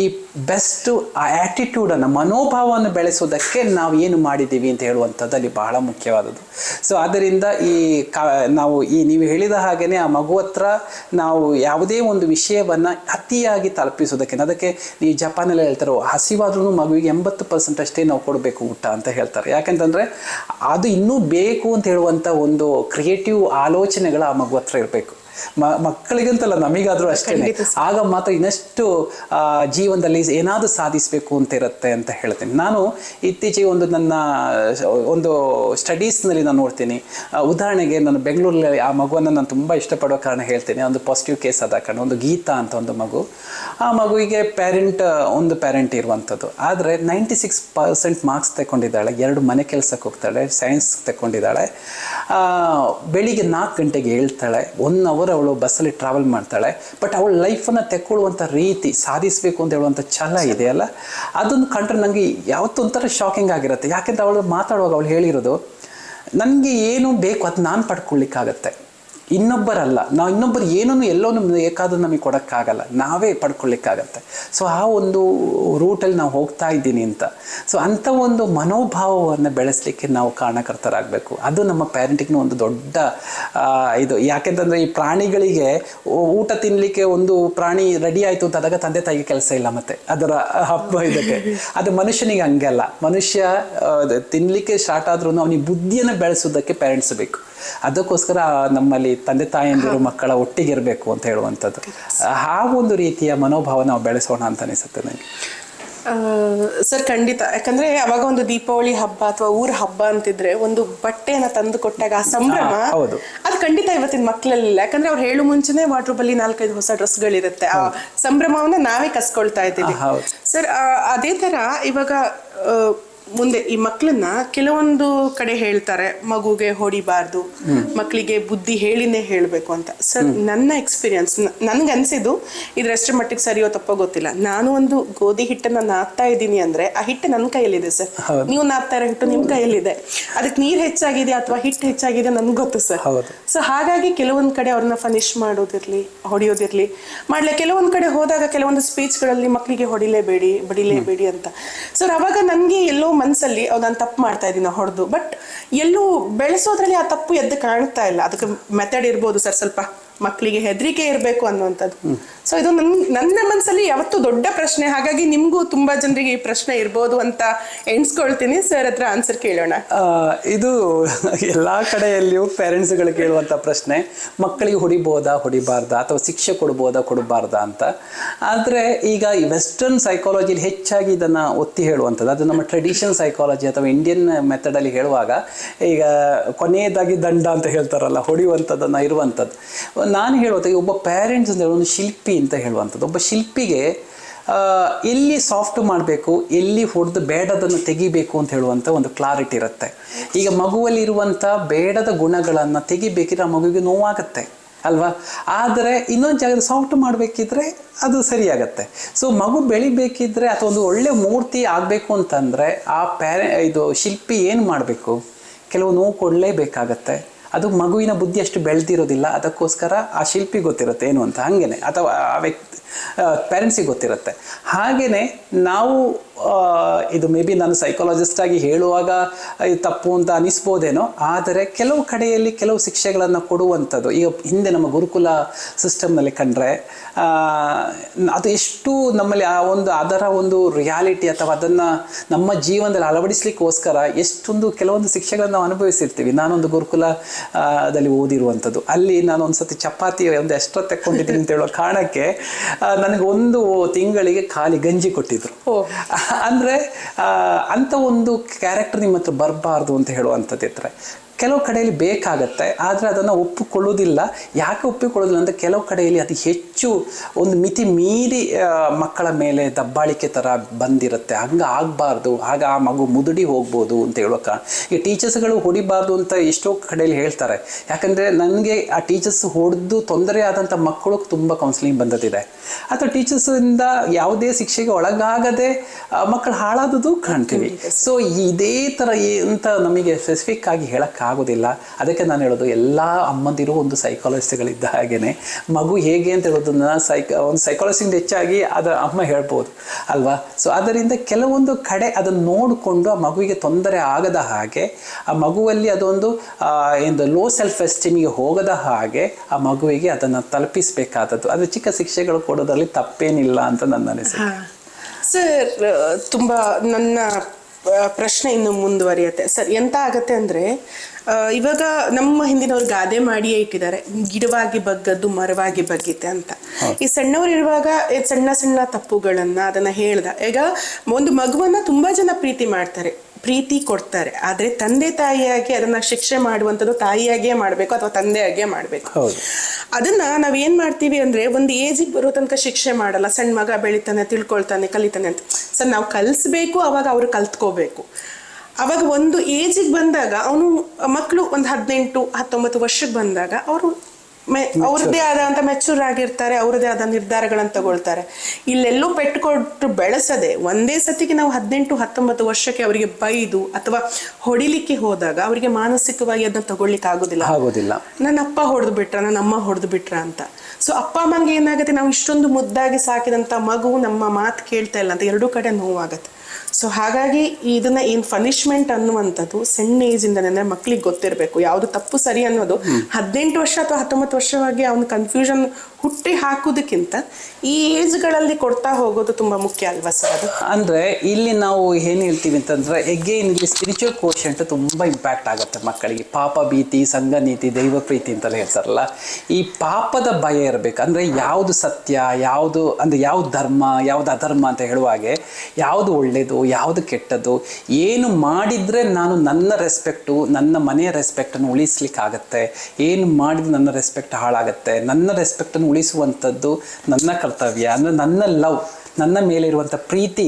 ಈ ಬೆಸ್ಟ್ ಆ್ಯಟಿಟ್ಯೂಡನ್ನು, ಮನೋಭಾವವನ್ನು ಬೆಳೆಸೋದಕ್ಕೆ ನಾವು ಏನು ಮಾಡಿದ್ದೀವಿ ಅಂತ ಹೇಳುವಂಥದ್ದು ಅಲ್ಲಿ ಬಹಳ ಮುಖ್ಯವಾದದ್ದು. ಸೊ, ಆದ್ದರಿಂದ ಈ ಕಾ, ನಾವು ಈ ನೀವು ಹೇಳಿದ ಹಾಗೆಯೇ ಆ ಮಗು ಹತ್ರ ನಾವು ಯಾವುದೇ ಒಂದು ವಿಷಯವನ್ನು ಅತಿಯಾಗಿ ತಲುಪಿಸೋದಕ್ಕೆ, ಅದಕ್ಕೆ ನೀವು ಜಪಾನಲ್ಲಿ ಹೇಳ್ತಾರೋ, ಹಸಿವಾದ್ರೂ ಮಗುವಿಗೆ ಎಂಬತ್ತು ಪರ್ಸೆಂಟ್ ಅಷ್ಟೇ ಕೊಡಬೇಕು ಊಟ ಅಂತ ಹೇಳ್ತಾರೆ. ಯಾಕೆಂತಂದರೆ ಅದು ಇನ್ನೂ ಬೇಕು ಅಂತ ಹೇಳುವಂಥ ಒಂದು ಕ್ರಿಯೇಟಿವ್ ಆಲೋಚನೆಗಳು ಆ ಮಗು ಹತ್ರ ಇರಬೇಕು. ಮಕ್ಕಳಿಗಂತಲ್ಲ ನಮಗಾದರೂ ಅಷ್ಟೇ ಆಗ ಮಾತ್ರ ಇನ್ನಷ್ಟು ಜೀವನದಲ್ಲಿ ಏನಾದರೂ ಸಾಧಿಸಬೇಕು ಅಂತ ಇರುತ್ತೆ ಅಂತ ಹೇಳ್ತೀನಿ. ನಾನು ಇತ್ತೀಚೆಗೆ ಒಂದು ನನ್ನ ಒಂದು ಸ್ಟಡೀಸ್ನಲ್ಲಿ ನಾನು ನೋಡ್ತೀನಿ. ಉದಾಹರಣೆಗೆ ನಾನು ಬೆಂಗಳೂರಲ್ಲಿ ಆ ಮಗುವನ್ನು ನಾನು ತುಂಬ ಇಷ್ಟಪಡೋ ಕಾರಣ ಹೇಳ್ತೀನಿ. ಒಂದು ಪಾಸಿಟಿವ್ ಕೇಸ್ ಆದ ಕಾರಣ ಒಂದು ಗೀತಾ ಅಂತ ಒಂದು ಮಗು. ಆ ಮಗುವಿಗೆ ಪ್ಯಾರೆಂಟ್ ಒಂದು ಪ್ಯಾರೆಂಟ್ ಇರುವಂಥದ್ದು. ಆದರೆ ನೈಂಟಿ ಸಿಕ್ಸ್ ಪರ್ಸೆಂಟ್ ಮಾರ್ಕ್ಸ್ ತಗೊಂಡಿದ್ದಾಳೆ ಎರಡು ಮನೆ ಕೆಲಸಕ್ಕೆ ಹೋಗ್ತಾಳೆ ಸೈನ್ಸ್ ತಗೊಂಡಿದ್ದಾಳೆ ಆ, ಬೆಳಿಗ್ಗೆ ನಾಲ್ಕು ಗಂಟೆಗೆ ಹೇಳ್ತಾಳೆ ಒನ್ ಅವರ್ ಅವರ್ ಅವಳು ಬಸ್ಸಲ್ಲಿ ಟ್ರಾವೆಲ್ ಮಾಡ್ತಾಳೆ ಬಟ್ ಅವಳ ಲೈಫನ್ನು ತೆಕ್ಕೊಳ್ಳುವಂಥ ರೀತಿ ಸಾಧಿಸಬೇಕು ಅಂತ ಹೇಳುವಂಥ ಛಲ ಇದೆಯಲ್ಲ ಅದನ್ನು ಕಂಡ್ರೆ ನನಗೆ ಯಾವತ್ತೂ ಒಂಥರ ಶಾಕಿಂಗ್ ಆಗಿರುತ್ತೆ. ಯಾಕೆಂದ್ರೆ ಅವಳು ಮಾತಾಡುವಾಗ ಅವಳು ಹೇಳಿರೋದು ನನಗೆ ಏನು ಬೇಕು ಅದು ನಾನು ಪಡ್ಕೊಳ್ಳಿಕ್ಕಾಗತ್ತೆ. ಇನ್ನೊಬ್ಬರಲ್ಲ. ನಾವು ಇನ್ನೊಬ್ಬರು ಏನೂ ಎಲ್ಲೋನು ಬೇಕಾದರೂ ನಮಗೆ ಕೊಡೋಕ್ಕಾಗಲ್ಲ. ನಾವೇ ಪಡ್ಕೊಳ್ಳಿಕ್ಕಾಗತ್ತೆ. ಸೊ ಆ ಒಂದು ರೂಟಲ್ಲಿ ನಾವು ಹೋಗ್ತಾ ಇದ್ದೀನಿ ಅಂತ. ಸೊ ಅಂಥ ಒಂದು ಮನೋಭಾವವನ್ನು ಬೆಳೆಸಲಿಕ್ಕೆ ನಾವು ಕಾರಣಕರ್ತರಾಗಬೇಕು. ಅದು ನಮ್ಮ ಪ್ಯಾರೆಂಟಿಗೂ ಒಂದು ದೊಡ್ಡ ಇದು. ಯಾಕೆಂತಂದರೆ ಈ ಪ್ರಾಣಿಗಳಿಗೆ ಊಟ ತಿನ್ನಲಿಕ್ಕೆ ಒಂದು ಪ್ರಾಣಿ ರೆಡಿ ಆಯಿತು ಅಂತಾದಾಗ ತಂದೆ ತಾಯಿಗೆ ಕೆಲಸ ಇಲ್ಲ ಮತ್ತೆ. ಅದರ ಹಬ್ಬ ಇದಕ್ಕೆ. ಅದು ಮನುಷ್ಯನಿಗೆ ಹಂಗಲ್ಲ ಮನುಷ್ಯ ತಿನ್ನಲಿಕ್ಕೆ ಸ್ಟಾರ್ಟ್ ಆದ್ರೂ ಅವನಿಗೆ ಬುದ್ಧಿಯನ್ನು ಬೆಳೆಸೋದಕ್ಕೆ ಪೇರೆಂಟ್ಸ್ ಬೇಕು. ಅದಕ್ಕೋಸ್ಕರ ನಮ್ಮಲ್ಲಿ ತಂದೆ ತಾಯಂದಿರು ಮಕ್ಕಳ ಒಟ್ಟಿಗಿರಬೇಕು ಅಂತ ಹೇಳುವಂಥದ್ದು. ಆ ಒಂದು ರೀತಿಯ ಮನೋಭಾವ ನಾವು ಬೆಳೆಸೋಣ ಅಂತ ಅನಿಸುತ್ತೆ ನನಗೆ.
ಸರ್ ಖಂಡಿತ. ಯಾಕಂದ್ರೆ ಅವಾಗ ಒಂದು ದೀಪಾವಳಿ ಹಬ್ಬ ಅಥವಾ ಊರ ಹಬ್ಬ ಅಂತಿದ್ರೆ ಒಂದು ಬಟ್ಟೆನ ತಂದು ಕೊಟ್ಟಾಗ ಆ ಸಂಭ್ರಮ
ಹೌದು.
ಅದು ಖಂಡಿತ ಇವತ್ತಿನ ಮಕ್ಕಳಲ್ಲಿ ಯಾಕಂದ್ರೆ ಅವ್ರು ಹೇಳು ಮುಂಚೆನೆ ವಾಟ್ರೂಬ್ ಅಲ್ಲಿ ನಾಲ್ಕೈದು ಹೊಸ ಡ್ರೆಸ್ಗಳಿರುತ್ತೆ. ಆ ಸಂಭ್ರಮವನ್ನ ನಾವೇ ಕಸ್ಕೊಳ್ತಾ ಇದ್ದೀವಿ.
ಹೌದು.
ಸರ್ ಆ, ಅದೇ ತರ ಇವಾಗ ಮುಂದೆ ಈ ಮಕ್ಕಳನ್ನ ಕೆಲವೊಂದು ಕಡೆ ಹೇಳ್ತಾರೆ ಮಗುಗೆ ಹೊಡಿಬಾರ್ದು ಮಕ್ಕಳಿಗೆ ಬುದ್ಧಿ ಹೇಳಿನೇ ಹೇಳಬೇಕು ಅಂತ. ಸರ್ ನನ್ನ ಎಕ್ಸ್ಪೀರಿಯನ್ಸ್ ನನ್ಗೆ ಅನ್ಸಿದ್ದು ಇದ್ರಷ್ಟರ ಮಟ್ಟಿಗೆ ಸರಿಯೋ ತಪ್ಪೋ ಗೊತ್ತಿಲ್ಲ. ನಾನು ಒಂದು ಗೋಧಿ ಹಿಟ್ಟನ್ನ ನಾಕ್ತಾ ಇದ್ದೀನಿ ಅಂದ್ರೆ ಆ ಹಿಟ್ಟು ನನ್ನ ಕೈಯಲ್ಲಿದೆ ಸರ್. ನೀವು ನಾಕ್ತಾ ಇರೋ ಹಿಟ್ಟು ನಿಮ್ ಕೈಯಲ್ಲಿದೆ. ಅದಕ್ಕೆ ನೀರ್ ಹೆಚ್ಚಾಗಿದೆ ಅಥವಾ ಹಿಟ್ಟು ಹೆಚ್ಚಾಗಿದೆ ನನ್ಗೆ ಗೊತ್ತು ಸರ್. ಸೊ ಹಾಗಾಗಿ ಕೆಲವೊಂದ್ ಕಡೆ ಅವ್ರನ್ನ ಫನಿಶ್ ಮಾಡೋದಿರ್ಲಿ ಹೊಡಿಯೋದಿರ್ಲಿ ಮಾಡ್ಲೆ ಕೆಲವೊಂದ್ ಕಡೆ ಹೋದಾಗ ಕೆಲವೊಂದು ಸ್ಪೀಚ್ಗಳಲ್ಲಿ ಮಕ್ಕಳಿಗೆ ಹೊಡಿಲೇಬೇಡಿ ಬಡಿಲೇಬೇಡಿ ಅಂತ. ಸರ್ ಅವಾಗ ನನಗೆ ಎಲ್ಲೋ ಮನ್ಸಲ್ಲಿ ಅವ್ರು ನಾನು ತಪ್ಪು ಮಾಡ್ತಾ ಇದ್ದೀನಿ ಹೊಡೆದು. ಬಟ್ ಎಲ್ಲೂ ಬೆಳೆಸೋದ್ರಲ್ಲಿ ಆ ತಪ್ಪು ಎದ್ದು ಕಾಣ್ತಾ ಇಲ್ಲ. ಅದಕ್ಕೆ ಮೆಥಡ್ ಇರ್ಬೋದು ಸರ್ ಸ್ವಲ್ಪ. ಮಕ್ಕಳಿಗೆ ಹೆದರಿಕೆ ಇರಬೇಕು ಅನ್ನುವಂಥದ್ದು. ಸೊ ಇದು ನನ್ನ ನನ್ನ ಮನಸ್ಸಲ್ಲಿ ಯಾವತ್ತೂ ದೊಡ್ಡ ಪ್ರಶ್ನೆ. ಹಾಗಾಗಿ ನಿಮಗೂ ತುಂಬ ಜನರಿಗೆ ಈ ಪ್ರಶ್ನೆ ಇರ್ಬೋದು ಅಂತ ಎಣಿಸ್ಕೊಳ್ತೀನಿ. ಸರ್ ಹತ್ರ ಆನ್ಸರ್ ಕೇಳೋಣ.
ಇದು ಎಲ್ಲ ಕಡೆಯಲ್ಲಿಯೂ ಪೇರೆಂಟ್ಸ್ಗಳು ಕೇಳುವಂಥ ಪ್ರಶ್ನೆ. ಮಕ್ಕಳಿಗೆ ಹೊಡಿಬೋದಾ, ಹೊಡಿಬಾರ್ದಾ? ಅಥವಾ ಶಿಕ್ಷೆ ಕೊಡ್ಬೋದಾ, ಕೊಡಬಾರ್ದಾ ಅಂತ. ಆದರೆ ಈಗ ಈ ವೆಸ್ಟರ್ನ್ ಸೈಕಾಲಜಿಲಿ ಹೆಚ್ಚಾಗಿ ಇದನ್ನು ಒತ್ತಿ ಹೇಳುವಂಥದ್ದು. ಅದು ನಮ್ಮ ಟ್ರೆಡಿಷನ್ ಸೈಕಾಲಜಿ ಅಥವಾ ಇಂಡಿಯನ್ ಮೆಥಡಲ್ಲಿ ಹೇಳುವಾಗ, ಈಗ ಕೊನೆಯದಾಗಿ ದಂಡ ಅಂತ ಹೇಳ್ತಾರಲ್ಲ, ಹೊಡೆಯುವಂಥದ್ದನ್ನು, ಇರುವಂಥದ್ದು. ನಾನು ಹೇಳುವಂಥ ಒಬ್ಬ ಪೇರೆಂಟ್ಸ್ ಅಂದರೆ ಒಂದು ಶಿಲ್ಪಿ ಅಂತ ಹೇಳುವಂಥದ್ದು. ಒಬ್ಬ ಶಿಲ್ಪಿಗೆ ಎಲ್ಲಿ ಸಾಫ್ಟ್ ಮಾಡಬೇಕು, ಎಲ್ಲಿ ಹೊಡೆದು ಬೇಡದನ್ನು ತೆಗಿಬೇಕು ಅಂತ ಹೇಳುವಂಥ ಒಂದು ಕ್ಲಾರಿಟಿ ಇರುತ್ತೆ. ಈಗ ಮಗುವಲ್ಲಿ ಇರುವಂಥ ಬೇಡದ ಗುಣಗಳನ್ನು ತೆಗಿಬೇಕಿದ್ರೆ ಆ ಮಗುವಿಗೆ ನೋವಾಗುತ್ತೆ, ಅಲ್ವಾ? ಆದರೆ ಇನ್ನೊಂದು ಜಾಗದಲ್ಲಿ ಸಾಫ್ಟ್ ಮಾಡಬೇಕಿದ್ರೆ ಅದು ಸರಿಯಾಗತ್ತೆ. ಸೊ ಮಗು ಬೆಳಿಬೇಕಿದ್ರೆ ಅಥವಾ ಒಂದು ಒಳ್ಳೆ ಮೂರ್ತಿ ಆಗಬೇಕು ಅಂತಂದರೆ ಆ ಪ್ಯಾರೆ ಇದು ಶಿಲ್ಪಿ ಏನು ಮಾಡಬೇಕು? ಕೆಲವು ನೋವು ಕೊಡಲೇಬೇಕಾಗತ್ತೆ. ಅದು ಮಗುವಿನ ಬುದ್ಧಿ ಅಷ್ಟು ಬೆಳೆದಿರೋದಿಲ್ಲ, ಅದಕ್ಕೋಸ್ಕರ ಆ ಶಿಲ್ಪಿ ಗೊತ್ತಿರುತ್ತೆ ಏನು ಅಂತ. ಹಾಗೇನೆ. ಅಥವಾ ಆ ವ್ಯಕ್ತಿ ಪೇರೆಂಟ್ಸಿಗೆ ಗೊತ್ತಿರುತ್ತೆ. ಹಾಗೆಯೇ ನಾವು ಇದು ಮೇ ಬಿ ನಾನು ಸೈಕಾಲಜಿಸ್ಟ್ ಆಗಿ ಹೇಳುವಾಗ ಇದು ತಪ್ಪು ಅಂತ ಅನಿಸ್ಬೋದೇನೋ ಆದರೆ ಕೆಲವು ಕಡೆಯಲ್ಲಿ ಕೆಲವು ಶಿಕ್ಷೆಗಳನ್ನು ಕೊಡುವಂಥದ್ದು. ಈಗ ಹಿಂದೆ ನಮ್ಮ ಗುರುಕುಲ ಸಿಸ್ಟಮ್ನಲ್ಲಿ ಕಂಡ್ರೆ ಅದು ಎಷ್ಟು ನಮ್ಮಲ್ಲಿ ಆ ಒಂದು ಅದರ ಒಂದು ರಿಯಾಲಿಟಿ ಅಥವಾ ಅದನ್ನು ನಮ್ಮ ಜೀವನದಲ್ಲಿ ಅಳವಡಿಸ್ಲಿಕ್ಕೋಸ್ಕರ ಎಷ್ಟೊಂದು ಕೆಲವೊಂದು ಶಿಕ್ಷೆಗಳನ್ನು ನಾವು ಅನುಭವಿಸಿರ್ತೀವಿ. ನಾನೊಂದು ಗುರುಕುಲ ಆ, ದಲ್ಲಿ ಓದಿರುವಂಥದ್ದು. ಅಲ್ಲಿ ನಾನು ಒಂದು ಸತಿ ಚಪಾತಿ ಒಂದು ಎಷ್ಟೋ ತೆಕ್ಕೊಂಡಿದ್ದೀನಿ ಅಂತ ಹೇಳೋ ಕಾರಣಕ್ಕೆ ನನಗೆ ಒಂದು ತಿಂಗಳಿಗೆ ಖಾಲಿ ಗಂಜಿ ಕೊಟ್ಟಿದ್ರು. ಅಂದರೆ ಅಂಥ ಒಂದು ಕ್ಯಾರೆಕ್ಟರ್ ನಿಮ್ಮ ಹತ್ರ ಬರಬಾರ್ದು ಅಂತ ಹೇಳುವಂಥದ್ದು ಇರ್ತಾರೆ ಕೆಲವು ಕಡೆಯಲ್ಲಿ ಬೇಕಾಗತ್ತೆ ಆದರೆ ಅದನ್ನು ಒಪ್ಪಿಕೊಳ್ಳೋದಿಲ್ಲ ಯಾಕೆ ಒಪ್ಪಿಕೊಳ್ಳೋದಿಲ್ಲ ಅಂದರೆ ಕೆಲವು ಕಡೆಯಲ್ಲಿ ಅತಿ ಹೆಚ್ಚು ಒಂದು ಮಿತಿ ಮೀರಿ ಮಕ್ಕಳ ಮೇಲೆ ದಬ್ಬಾಳಿಕೆ ಥರ ಬಂದಿರುತ್ತೆ. ಹಂಗೆ ಆಗಬಾರ್ದು. ಆಗ ಆ ಮಗು ಮುದುಡಿ ಹೋಗ್ಬೋದು ಅಂತ ಹೇಳೋ ಕಾರಣ ಈ ಟೀಚರ್ಸ್ಗಳು ಹೊಡಿಬಾರ್ದು ಅಂತ ಎಷ್ಟೋ ಕಡೆಯಲ್ಲಿ ಹೇಳ್ತಾರೆ. ಯಾಕಂದರೆ ನನಗೆ ಆ ಟೀಚರ್ಸ್ ಹೊಡೆದು ತೊಂದರೆ ಆದಂಥ ಮಕ್ಕಳು ತುಂಬ ಕೌನ್ಸಿಲಿಂಗ್ ಬಂದದಿದೆ ಅಥವಾ ಟೀಚರ್ಸಿಂದ ಯಾವುದೇ ಶಿಕ್ಷೆಗೆ ಒಳಗಾಗದೆ ಮಕ್ಕಳು ಹಾಳಾದದ್ದು ಕಾಣ್ತೀವಿ. ಸೊ ಇದೇ ಥರ ಅಂತ ನಮಗೆ ಸ್ಪೆಸಿಫಿಕ್ ಆಗಿ ಹೇಳೋಕ್ಕಾಗೋದಿಲ್ಲ ಅದಕ್ಕೆ ನಾನು ಹೇಳೋದು, ಎಲ್ಲ ಅಮ್ಮಂದಿರು ಒಂದು ಸೈಕಾಲಜಿಸ್ಟ್ಗಳಿದ್ದ ಹಾಗೆಯೇ ಮಗು ಹೇಗೆ ಅಂತ ಹೇಳೋದನ್ನ ಸೈಕ ಒಂದು ಸೈಕಾಲಜಿಸ್ಟ್ ಹೆಚ್ಚಾಗಿ ಅದರ ಅಮ್ಮ ಹೇಳ್ಬೋದು. ಅಲ್ವಾ? ಸೊ ಅದರಿಂದ ಕೆಲವೊಂದು ಕಡೆ ಅದನ್ನು ನೋಡಿಕೊಂಡು ಆ ಮಗುವಿಗೆ ತೊಂದರೆ ಆಗದ ಹಾಗೆ, ಆ ಮಗುವಲ್ಲಿ ಅದೊಂದು ಎಂದು ಲೋ ಸೆಲ್ಫ್ ಎಸ್ಟೀಮಿಗೆ ಹೋಗದ ಹಾಗೆ ಆ ಮಗುವಿಗೆ ಅದನ್ನು ತಲುಪಿಸಬೇಕಾದದ್ದು. ಅದು ಚಿಕ್ಕ ಶಿಕ್ಷೆಗಳು ಕೊಡೋದ್ರಲ್ಲಿ ತಪ್ಪೇನಿಲ್ಲ ಅಂತ ನನ್ನ ಅನಿಸಿಕೆ.
ಸರ್ ತುಂಬ ನನ್ನ ಪ್ರಶ್ನೆ ಇನ್ನು ಮುಂದುವರಿಯುತ್ತೆ. ಸರ್, ಎಂತ ಆಗತ್ತೆ ಅಂದ್ರೆ ಇವಾಗ ನಮ್ಮ ಹಿಂದಿನವ್ರು ಗಾದೆ ಮಾಡಿಯೇ ಇಟ್ಟಿದ್ದಾರೆ. ಗಿಡವಾಗಿ ಬಗ್ಗದ್ದು ಮರವಾಗಿ ಬಗ್ಗಿತೆ ಅಂತ. ಈ ಸಣ್ಣವರು ಇರುವಾಗ ಸಣ್ಣ ಸಣ್ಣ ತಪ್ಪುಗಳನ್ನ ಅದನ್ನ ಹೇಳ್ದ. ಈಗ ಒಂದು ಮಗುವನ್ನ ತುಂಬಾ ಜನ ಪ್ರೀತಿ ಮಾಡ್ತಾರೆ. ಪ್ರೀತಿ ಕೊಡ್ತಾರೆ. ಆದ್ರೆ ತಂದೆ ತಾಯಿಯಾಗಿ ಅದನ್ನ ಶಿಕ್ಷೆ ಮಾಡುವಂಥದ್ದು ತಾಯಿಯಾಗಿಯೇ ಮಾಡಬೇಕು ಅಥವಾ ತಂದೆಯಾಗಿಯೇ ಮಾಡಬೇಕು. ಅದನ್ನ ನಾವ್ ಏನ್ ಮಾಡ್ತೀವಿ ಅಂದ್ರೆ ಒಂದು ಏಜಿಗೆ ಬರೋ ತನಕ ಶಿಕ್ಷೆ ಮಾಡಲ್ಲ. ಸಣ್ಣ ಮಗ ಬೆಳಿತಾನೆ ತಿಳ್ಕೊಳ್ತಾನೆ ಕಲಿತಾನೆ ಅಂತ. ಸರ್ ನಾವು ಕಲಿಸ್ಬೇಕು ಅವಾಗ ಅವ್ರು ಕಲ್ತ್ಕೋಬೇಕು. ಅವಾಗ ಒಂದು ಏಜಿಗೆ ಬಂದಾಗ ಅವನು ಮಕ್ಕಳು ಒಂದು ಹದಿನೆಂಟು ಹತ್ತೊಂಬತ್ತು ವರ್ಷಕ್ಕೆ ಬಂದಾಗ ಅವರು ಮೆ- ಅವ್ರದ್ದೇ ಆದಂತ ಮೆಚೂರ್ ಆಗಿರ್ತಾರೆ ಅವ್ರದ್ದೇ ಆದ ನಿರ್ಧಾರಗಳನ್ನು ತಗೊಳ್ತಾರೆ. ಇಲ್ಲೆಲ್ಲೋ ಪೆಟ್ಟು ಕೊಟ್ಟು ಬೆಳೆಸದೆ ಒಂದೇ ಸತಿಗೆ ನಾವು ಹದಿನೆಂಟು ಹತ್ತೊಂಬತ್ತು ವರ್ಷಕ್ಕೆ ಅವರಿಗೆ ಬೈದು ಅಥವಾ ಹೊಡಿಲಿಕ್ಕೆ ಹೋದಾಗ ಅವರಿಗೆ ಮಾನಸಿಕವಾಗಿ ಅದನ್ನ ತಗೊಳ್ಲಿಕ್ಕೆ ಆಗೋದಿಲ್ಲ.
ಆಗೋದಿಲ್ಲ.
ನನ್ನ ಅಪ್ಪ ಹೊಡೆದು ಬಿಟ್ರ ನನ್ನ ಅಮ್ಮ ಹೊಡೆದು ಬಿಟ್ರ ಅಂತ. ಸೊ ಅಪ್ಪ ಅಮ್ಮಂಗೆ ಏನಾಗುತ್ತೆ ನಾವು ಇಷ್ಟೊಂದು ಮುದ್ದಾಗಿ ಸಾಕಿದಂತ ಮಗು ನಮ್ಮ ಮಾತು ಕೇಳ್ತಾ ಇಲ್ಲ ಅಂತ ಎರಡೂ ಕಡೆ ನೋವಾಗತ್ತೆ. ಸೊ ಹಾಗಾಗಿ ಇದನ್ನ ಏನ್ ಪನಿಷ್ಮೆಂಟ್ ಅನ್ನುವಂಥದ್ದು ಸಣ್ಣ ಏಜ್ ಇಂದ ಅಂದ್ರೆ ಮಕ್ಳಿಗೆ ಗೊತ್ತಿರಬೇಕು. ಯಾವುದು ತಪ್ಪು ಸರಿ ಅನ್ನೋದು ಹದಿನೆಂಟು ವರ್ಷ ಅಥವಾ ಹತ್ತೊಂಬತ್ತು ವರ್ಷವಾಗಿ ಅವನ ಕನ್ಫ್ಯೂಷನ್ ಹುಟ್ಟಿ ಹಾಕೋದಕ್ಕಿಂತ ಈ ಏಜ್ಗಳಲ್ಲಿ ಕೊಡ್ತಾ ಹೋಗೋದು ತುಂಬಾ ಮುಖ್ಯ ಅಲ್ವಾ ಸರ್ ಅದು?
ಅಂದ್ರೆ ಇಲ್ಲಿ ನಾವು ಏನು ಹೇಳ್ತೀವಿ ಅಂತಂದ್ರೆ ಎಗೇನ್ ಇಲ್ಲಿ ಸ್ಪಿರಿಚುವಲ್ ಕೋಶಂಟ್ ತುಂಬಾ ಇಂಪ್ಯಾಕ್ಟ್ ಆಗುತ್ತೆ ಮಕ್ಕಳಿಗೆ. ಪಾಪ ಭೀತಿ, ಸಂಘ ನೀತಿ, ದೈವ ಪ್ರೀತಿ ಅಂತಲೇ ಹೇಳ್ತಾರಲ್ಲ. ಈ ಪಾಪದ ಭಯ ಇರಬೇಕು. ಅಂದರೆ ಯಾವುದು ಸತ್ಯ, ಯಾವುದು ಅಂದ್ರೆ ಯಾವ್ದು ಧರ್ಮ, ಯಾವ್ದು ಅಧರ್ಮ ಅಂತ ಹೇಳುವ ಹಾಗೆ ಯಾವುದು ಒಳ್ಳೆಯದು ಯಾವುದು ಕೆಟ್ಟದ್ದು, ಏನು ಮಾಡಿದ್ರೆ ನಾನು ನನ್ನ ರೆಸ್ಪೆಕ್ಟು ನನ್ನ ಮನೆಯ ರೆಸ್ಪೆಕ್ಟನ್ನು ಉಳಿಸ್ಲಿಕ್ಕೆ ಆಗುತ್ತೆ ಏನು ಮಾಡಿದ್ರೆ ನನ್ನ ರೆಸ್ಪೆಕ್ಟ್ ಹಾಳಾಗುತ್ತೆ. ನನ್ನ ರೆಸ್ಪೆಕ್ಟನ್ನು ಉಳಿಸುವಂಥದ್ದು ನನ್ನ ಕರ್ತವ್ಯ, ಅಂದರೆ ನನ್ನ ಲವ್ ನನ್ನ ಮೇಲೆ ಇರುವಂಥ ಪ್ರೀತಿ,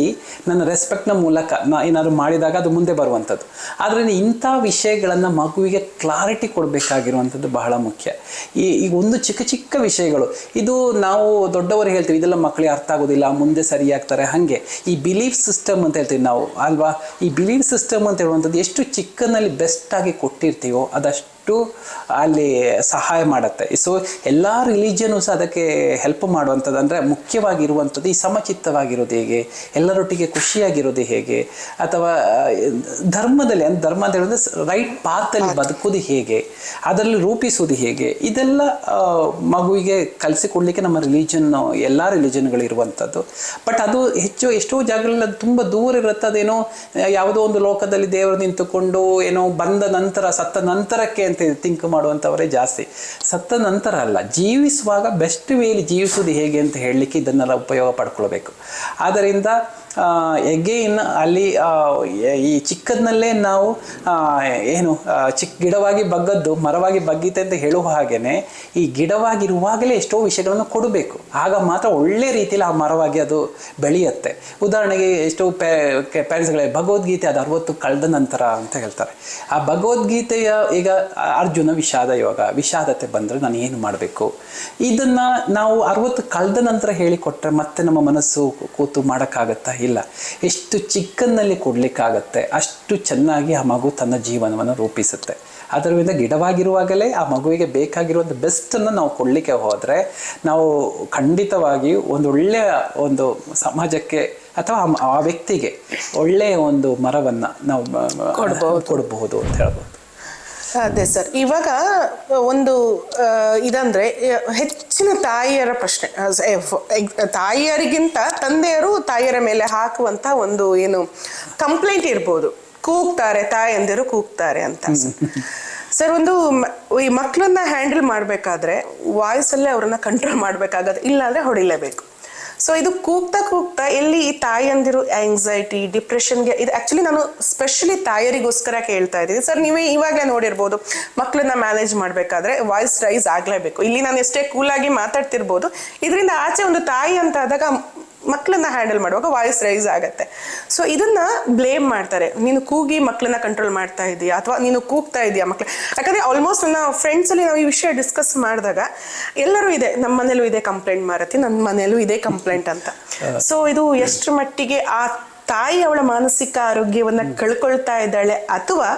ನನ್ನ ರೆಸ್ಪೆಕ್ಟ್ನ ಮೂಲಕ ನಾ ಏನಾದರೂ ಮಾಡಿದಾಗ ಅದು ಮುಂದೆ ಬರುವಂಥದ್ದು. ಆದರೆ ಇಂಥ ವಿಷಯಗಳನ್ನು ಮಗುವಿಗೆ ಕ್ಲಾರಿಟಿ ಕೊಡಬೇಕಾಗಿರುವಂಥದ್ದು ಬಹಳ ಮುಖ್ಯ. ಈ ಈಗ ಒಂದು ಚಿಕ್ಕ ಚಿಕ್ಕ ವಿಷಯಗಳು, ಇದು ನಾವು ದೊಡ್ಡವರು ಹೇಳ್ತೀವಿ, ಇದೆಲ್ಲ ಮಕ್ಕಳಿಗೆ ಅರ್ಥ ಆಗೋದಿಲ್ಲ, ಮುಂದೆ ಸರಿಯಾಗ್ತಾರೆ, ಹಾಗೆ. ಈ ಬಿಲೀಫ್ ಸಿಸ್ಟಮ್ ಅಂತ ಹೇಳ್ತೀವಿ ನಾವು, ಅಲ್ವಾ? ಈ ಬಿಲೀಫ್ ಸಿಸ್ಟಮ್ ಅಂತ ಹೇಳುವಂಥದ್ದು ಎಷ್ಟು ಚಿಕ್ಕನಲ್ಲಿ ಬೆಸ್ಟಾಗಿ ಕೊಟ್ಟಿರ್ತೀವೋ ಅದಷ್ಟು ಅಲ್ಲಿ ಸಹಾಯ ಮಾಡುತ್ತೆ. ಸೊ ಎಲ್ಲ ರಿಲಿಜಿಯನು ಸಹ ಅದಕ್ಕೆ ಹೆಲ್ಪ್ ಮಾಡುವಂಥದ್ದು ಅಂದರೆ ಮುಖ್ಯವಾಗಿರುವಂಥದ್ದು ಈ ಸಮಚಿತ್ತವಾಗಿರೋದು ಹೇಗೆ ಎಲ್ಲರೊಟ್ಟಿಗೆ ಖುಷಿಯಾಗಿರೋದು ಹೇಗೆ ಅಥವಾ ಧರ್ಮದಲ್ಲಿ ಅಂದ್ರೆ ಧರ್ಮ ಅಂತ ಹೇಳಿದ್ರೆ ರೈಟ್ ಪಾತಲ್ಲಿ ಬದುಕೋದು ಹೇಗೆ ಅದರಲ್ಲಿ ರೂಪಿಸೋದು ಹೇಗೆ ಇದೆಲ್ಲ ಮಗುವಿಗೆ ಕಲಿಸಿಕೊಡ್ಲಿಕ್ಕೆ ನಮ್ಮ ರಿಲಿಜನ್ ಎಲ್ಲ ರಿಲಿಜನ್ಗಳು ಇರುವಂಥದ್ದು. ಬಟ್ ಅದು ಹೆಚ್ಚು ಎಷ್ಟೋ ಜಾಗಗಳಲ್ಲಿ ಅದು ತುಂಬ ದೂರ ಇರುತ್ತೆ. ಅದೇನೋ ಯಾವುದೋ ಒಂದು ಲೋಕದಲ್ಲಿ ದೇವರು ನಿಂತುಕೊಂಡು ಏನೋ ಬಂದ ನಂತರ ಸತ್ತ ನಂತರಕ್ಕೆ ಅಂತ ಥಿಂಕ್ ಮಾಡುವಂಥವರೇ ಜಾಸ್ತಿ. ಸತ್ತ ನಂತರ ಅಲ್ಲ, ಜೀವಿಸುವಾಗ ಬೆಸ್ಟ್ ವೇಲಿ ಜೀವಿಸುವುದು ಹೇಗೆ ಅಂತ ಹೇಳಲಿಕ್ಕೆ ಇದನ್ನೆಲ್ಲ ಉಪಯೋಗ ಪಡ್ಕೊಳ್ಬೇಕು. ಆದ್ದರಿಂದ ಎಗೇನ್ ಅಲ್ಲಿ ಈ ಚಿಕ್ಕದ್ನಲ್ಲೇ ನಾವು ಏನು ಚಿಕ್ಕ ಗಿಡವಾಗಿ ಬಗ್ಗದ್ದು, ಮರವಾಗಿ ಬಗ್ಗೀತೆ ಅಂತ ಹೇಳುವ ಹಾಗೇನೆ, ಈ ಗಿಡವಾಗಿರುವಾಗಲೇ ಎಷ್ಟೋ ವಿಷಯಗಳನ್ನು ಕೊಡಬೇಕು. ಆಗ ಮಾತ್ರ ಒಳ್ಳೆ ರೀತಿಯಲ್ಲಿ ಆ ಮರವಾಗಿ ಅದು ಬೆಳೆಯುತ್ತೆ. ಉದಾಹರಣೆಗೆ ಎಷ್ಟೋ ಪ್ಯಾರೆಂಟ್ಸ್ಗಳೇ ಭಗವದ್ಗೀತೆ ಅದು ಅರವತ್ತು ಕಳೆದ ನಂತರ ಅಂತ ಹೇಳ್ತಾರೆ. ಆ ಭಗವದ್ಗೀತೆಯ ಈಗ ಅರ್ಜುನ ವಿಷಾದ ಯೋಗ, ವಿಷಾದತೆ ಬಂದರೆ ನಾನು ಏನು ಮಾಡಬೇಕು? ಇದನ್ನು ನಾವು ಅರವತ್ತು ಕಳೆದ ನಂತರ ಹೇಳಿಕೊಟ್ರೆ ಮತ್ತೆ ನಮ್ಮ ಮನಸ್ಸು ಕೂತು ಮಾಡೋಕ್ಕಾಗತ್ತಾ? ಇಲ್ಲ. ಎಷ್ಟು ಚಿಕ್ಕನ್ನಲ್ಲಿ ಕೊಡಲಿಕ್ಕಾಗತ್ತೆ ಅಷ್ಟು ಚೆನ್ನಾಗಿ ಆ ಮಗು ತನ್ನ ಜೀವನವನ್ನು ರೂಪಿಸುತ್ತೆ. ಅದರಿಂದ ಗಿಡವಾಗಿರುವಾಗಲೇ ಆ ಮಗುವಿಗೆ ಬೇಕಾಗಿರುವಂಥ ಬೆಸ್ಟನ್ನು ನಾವು ಕೊಡಲಿಕ್ಕೆ ಹೋದರೆ ನಾವು ಖಂಡಿತವಾಗಿ ಒಂದು ಒಳ್ಳೆಯ ಒಂದು ಸಮಾಜಕ್ಕೆ ಅಥವಾ ಆ- ವ್ಯಕ್ತಿಗೆ ಒಳ್ಳೆಯ ಒಂದು ಮರವನ್ನು ನಾವು ಕೊಡಬಹುದು ಕೊಡಬಹುದು ಅಂತ ಹೇಳ್ಬೋದು.
ಅದೇ ಸರ್. ಇವಾಗ ಒಂದು ಇದಂದ್ರೆ ಹೆಚ್ಚಿನ ತಾಯಿಯರ ಪ್ರಶ್ನೆ ತಾಯಿಯರಿಗಿಂತ ತಂದೆಯರು ತಾಯಿಯರ ಮೇಲೆ ಹಾಕುವಂತ ಒಂದು ಏನು, ಕಂಪ್ಲೇಂಟ್ ಇರ್ಬೋದು. ಕೂಗ್ತಾರೆ, ತಾಯಂದಿರು ಕೂಗ್ತಾರೆ ಅಂತ ಸರ್. ಒಂದು ಈ ಮಕ್ಕಳನ್ನ ಹ್ಯಾಂಡಲ್ ಮಾಡಬೇಕಾದ್ರೆ ವಾಯ್ಸಲ್ಲೇ ಅವ್ರನ್ನ ಕಂಟ್ರೋಲ್ ಮಾಡಬೇಕಾಗತ್ತೆ ಇಲ್ಲಾಂದ್ರೆ ಹೊಡಿಲೇಬೇಕು. ಸೊ ಇದು ಕೂಗ್ತಾ ಕೂಗ್ತಾ ಎಲ್ಲಿ ಈ ತಾಯಂದಿರು ಆಂಗ್ಸೈಟಿ ಡಿಪ್ರೆಷನ್ಗೆ ಇದು ಆಕ್ಚುಲಿ ನಾನು ಸ್ಪೆಷಲಿ ತಾಯರಿಗೋಸ್ಕರ ಕೇಳ್ತಾ ಇದ್ದೀನಿ. ಸರ್ ನೀವೇ ಇವಾಗಲೇ ನೋಡಿರ್ಬೋದು ಮಕ್ಕಳನ್ನ ಮ್ಯಾನೇಜ್ ಮಾಡಬೇಕಾದ್ರೆ ವಾಯ್ಸ್ ರೈಸ್ ಆಗಲೇಬೇಕು. ಇಲ್ಲಿ ನಾನು ಎಷ್ಟೇ ಕೂಲಾಗಿ ಮಾತಾಡ್ತಿರ್ಬೋದು, ಇದರಿಂದ ಆಚೆ ಒಂದು ತಾಯಿ ಅಂತ ಆದಾಗ ಮಕ್ಕಳನ್ನ ಹ್ಯಾಂಡಲ್ ಮಾಡುವಾಗ ವಾಯ್ಸ್ ರೈಸ್ ಆಗುತ್ತೆ. ಸೊ ಇದನ್ನ ಬ್ಲೇಮ್ ಮಾಡ್ತಾರೆ. ನೀನು ಕೂಗಿ ಮಕ್ಕಳನ್ನ ಕಂಟ್ರೋಲ್ ಮಾಡ್ತಾ ಇದೀಯಾ? ಅಥವಾ ನೀನು ಕೂಗ್ತಾ ಇದೀಯಾ ಮಕ್ಳು? ಯಾಕಂದ್ರೆ ಆಲ್ಮೋಸ್ಟ್ ನನ್ನ ಫ್ರೆಂಡ್ಸ್ ಅಲ್ಲಿ ನಾವು ಈ ವಿಷಯ ಡಿಸ್ಕಸ್ ಮಾಡಿದಾಗ ಎಲ್ಲರೂ ಇದೆ ನಮ್ಮ ಮನೇಲೂ ಇದೆ ಕಂಪ್ಲೇಂಟ್ ಮಾರತಿ ನನ್ನ ಮನೇಲೂ ಇದೆ ಕಂಪ್ಲೇಂಟ್ ಅಂತ. ಸೊ ಇದು ಎಷ್ಟು ಮಟ್ಟಿಗೆ ಆ ತಾಯಿ ಅವಳ ಮಾನಸಿಕ ಆರೋಗ್ಯವನ್ನ ಕಳ್ಕೊಳ್ತಾ ಇದ್ದಾಳೆ ಅಥವಾ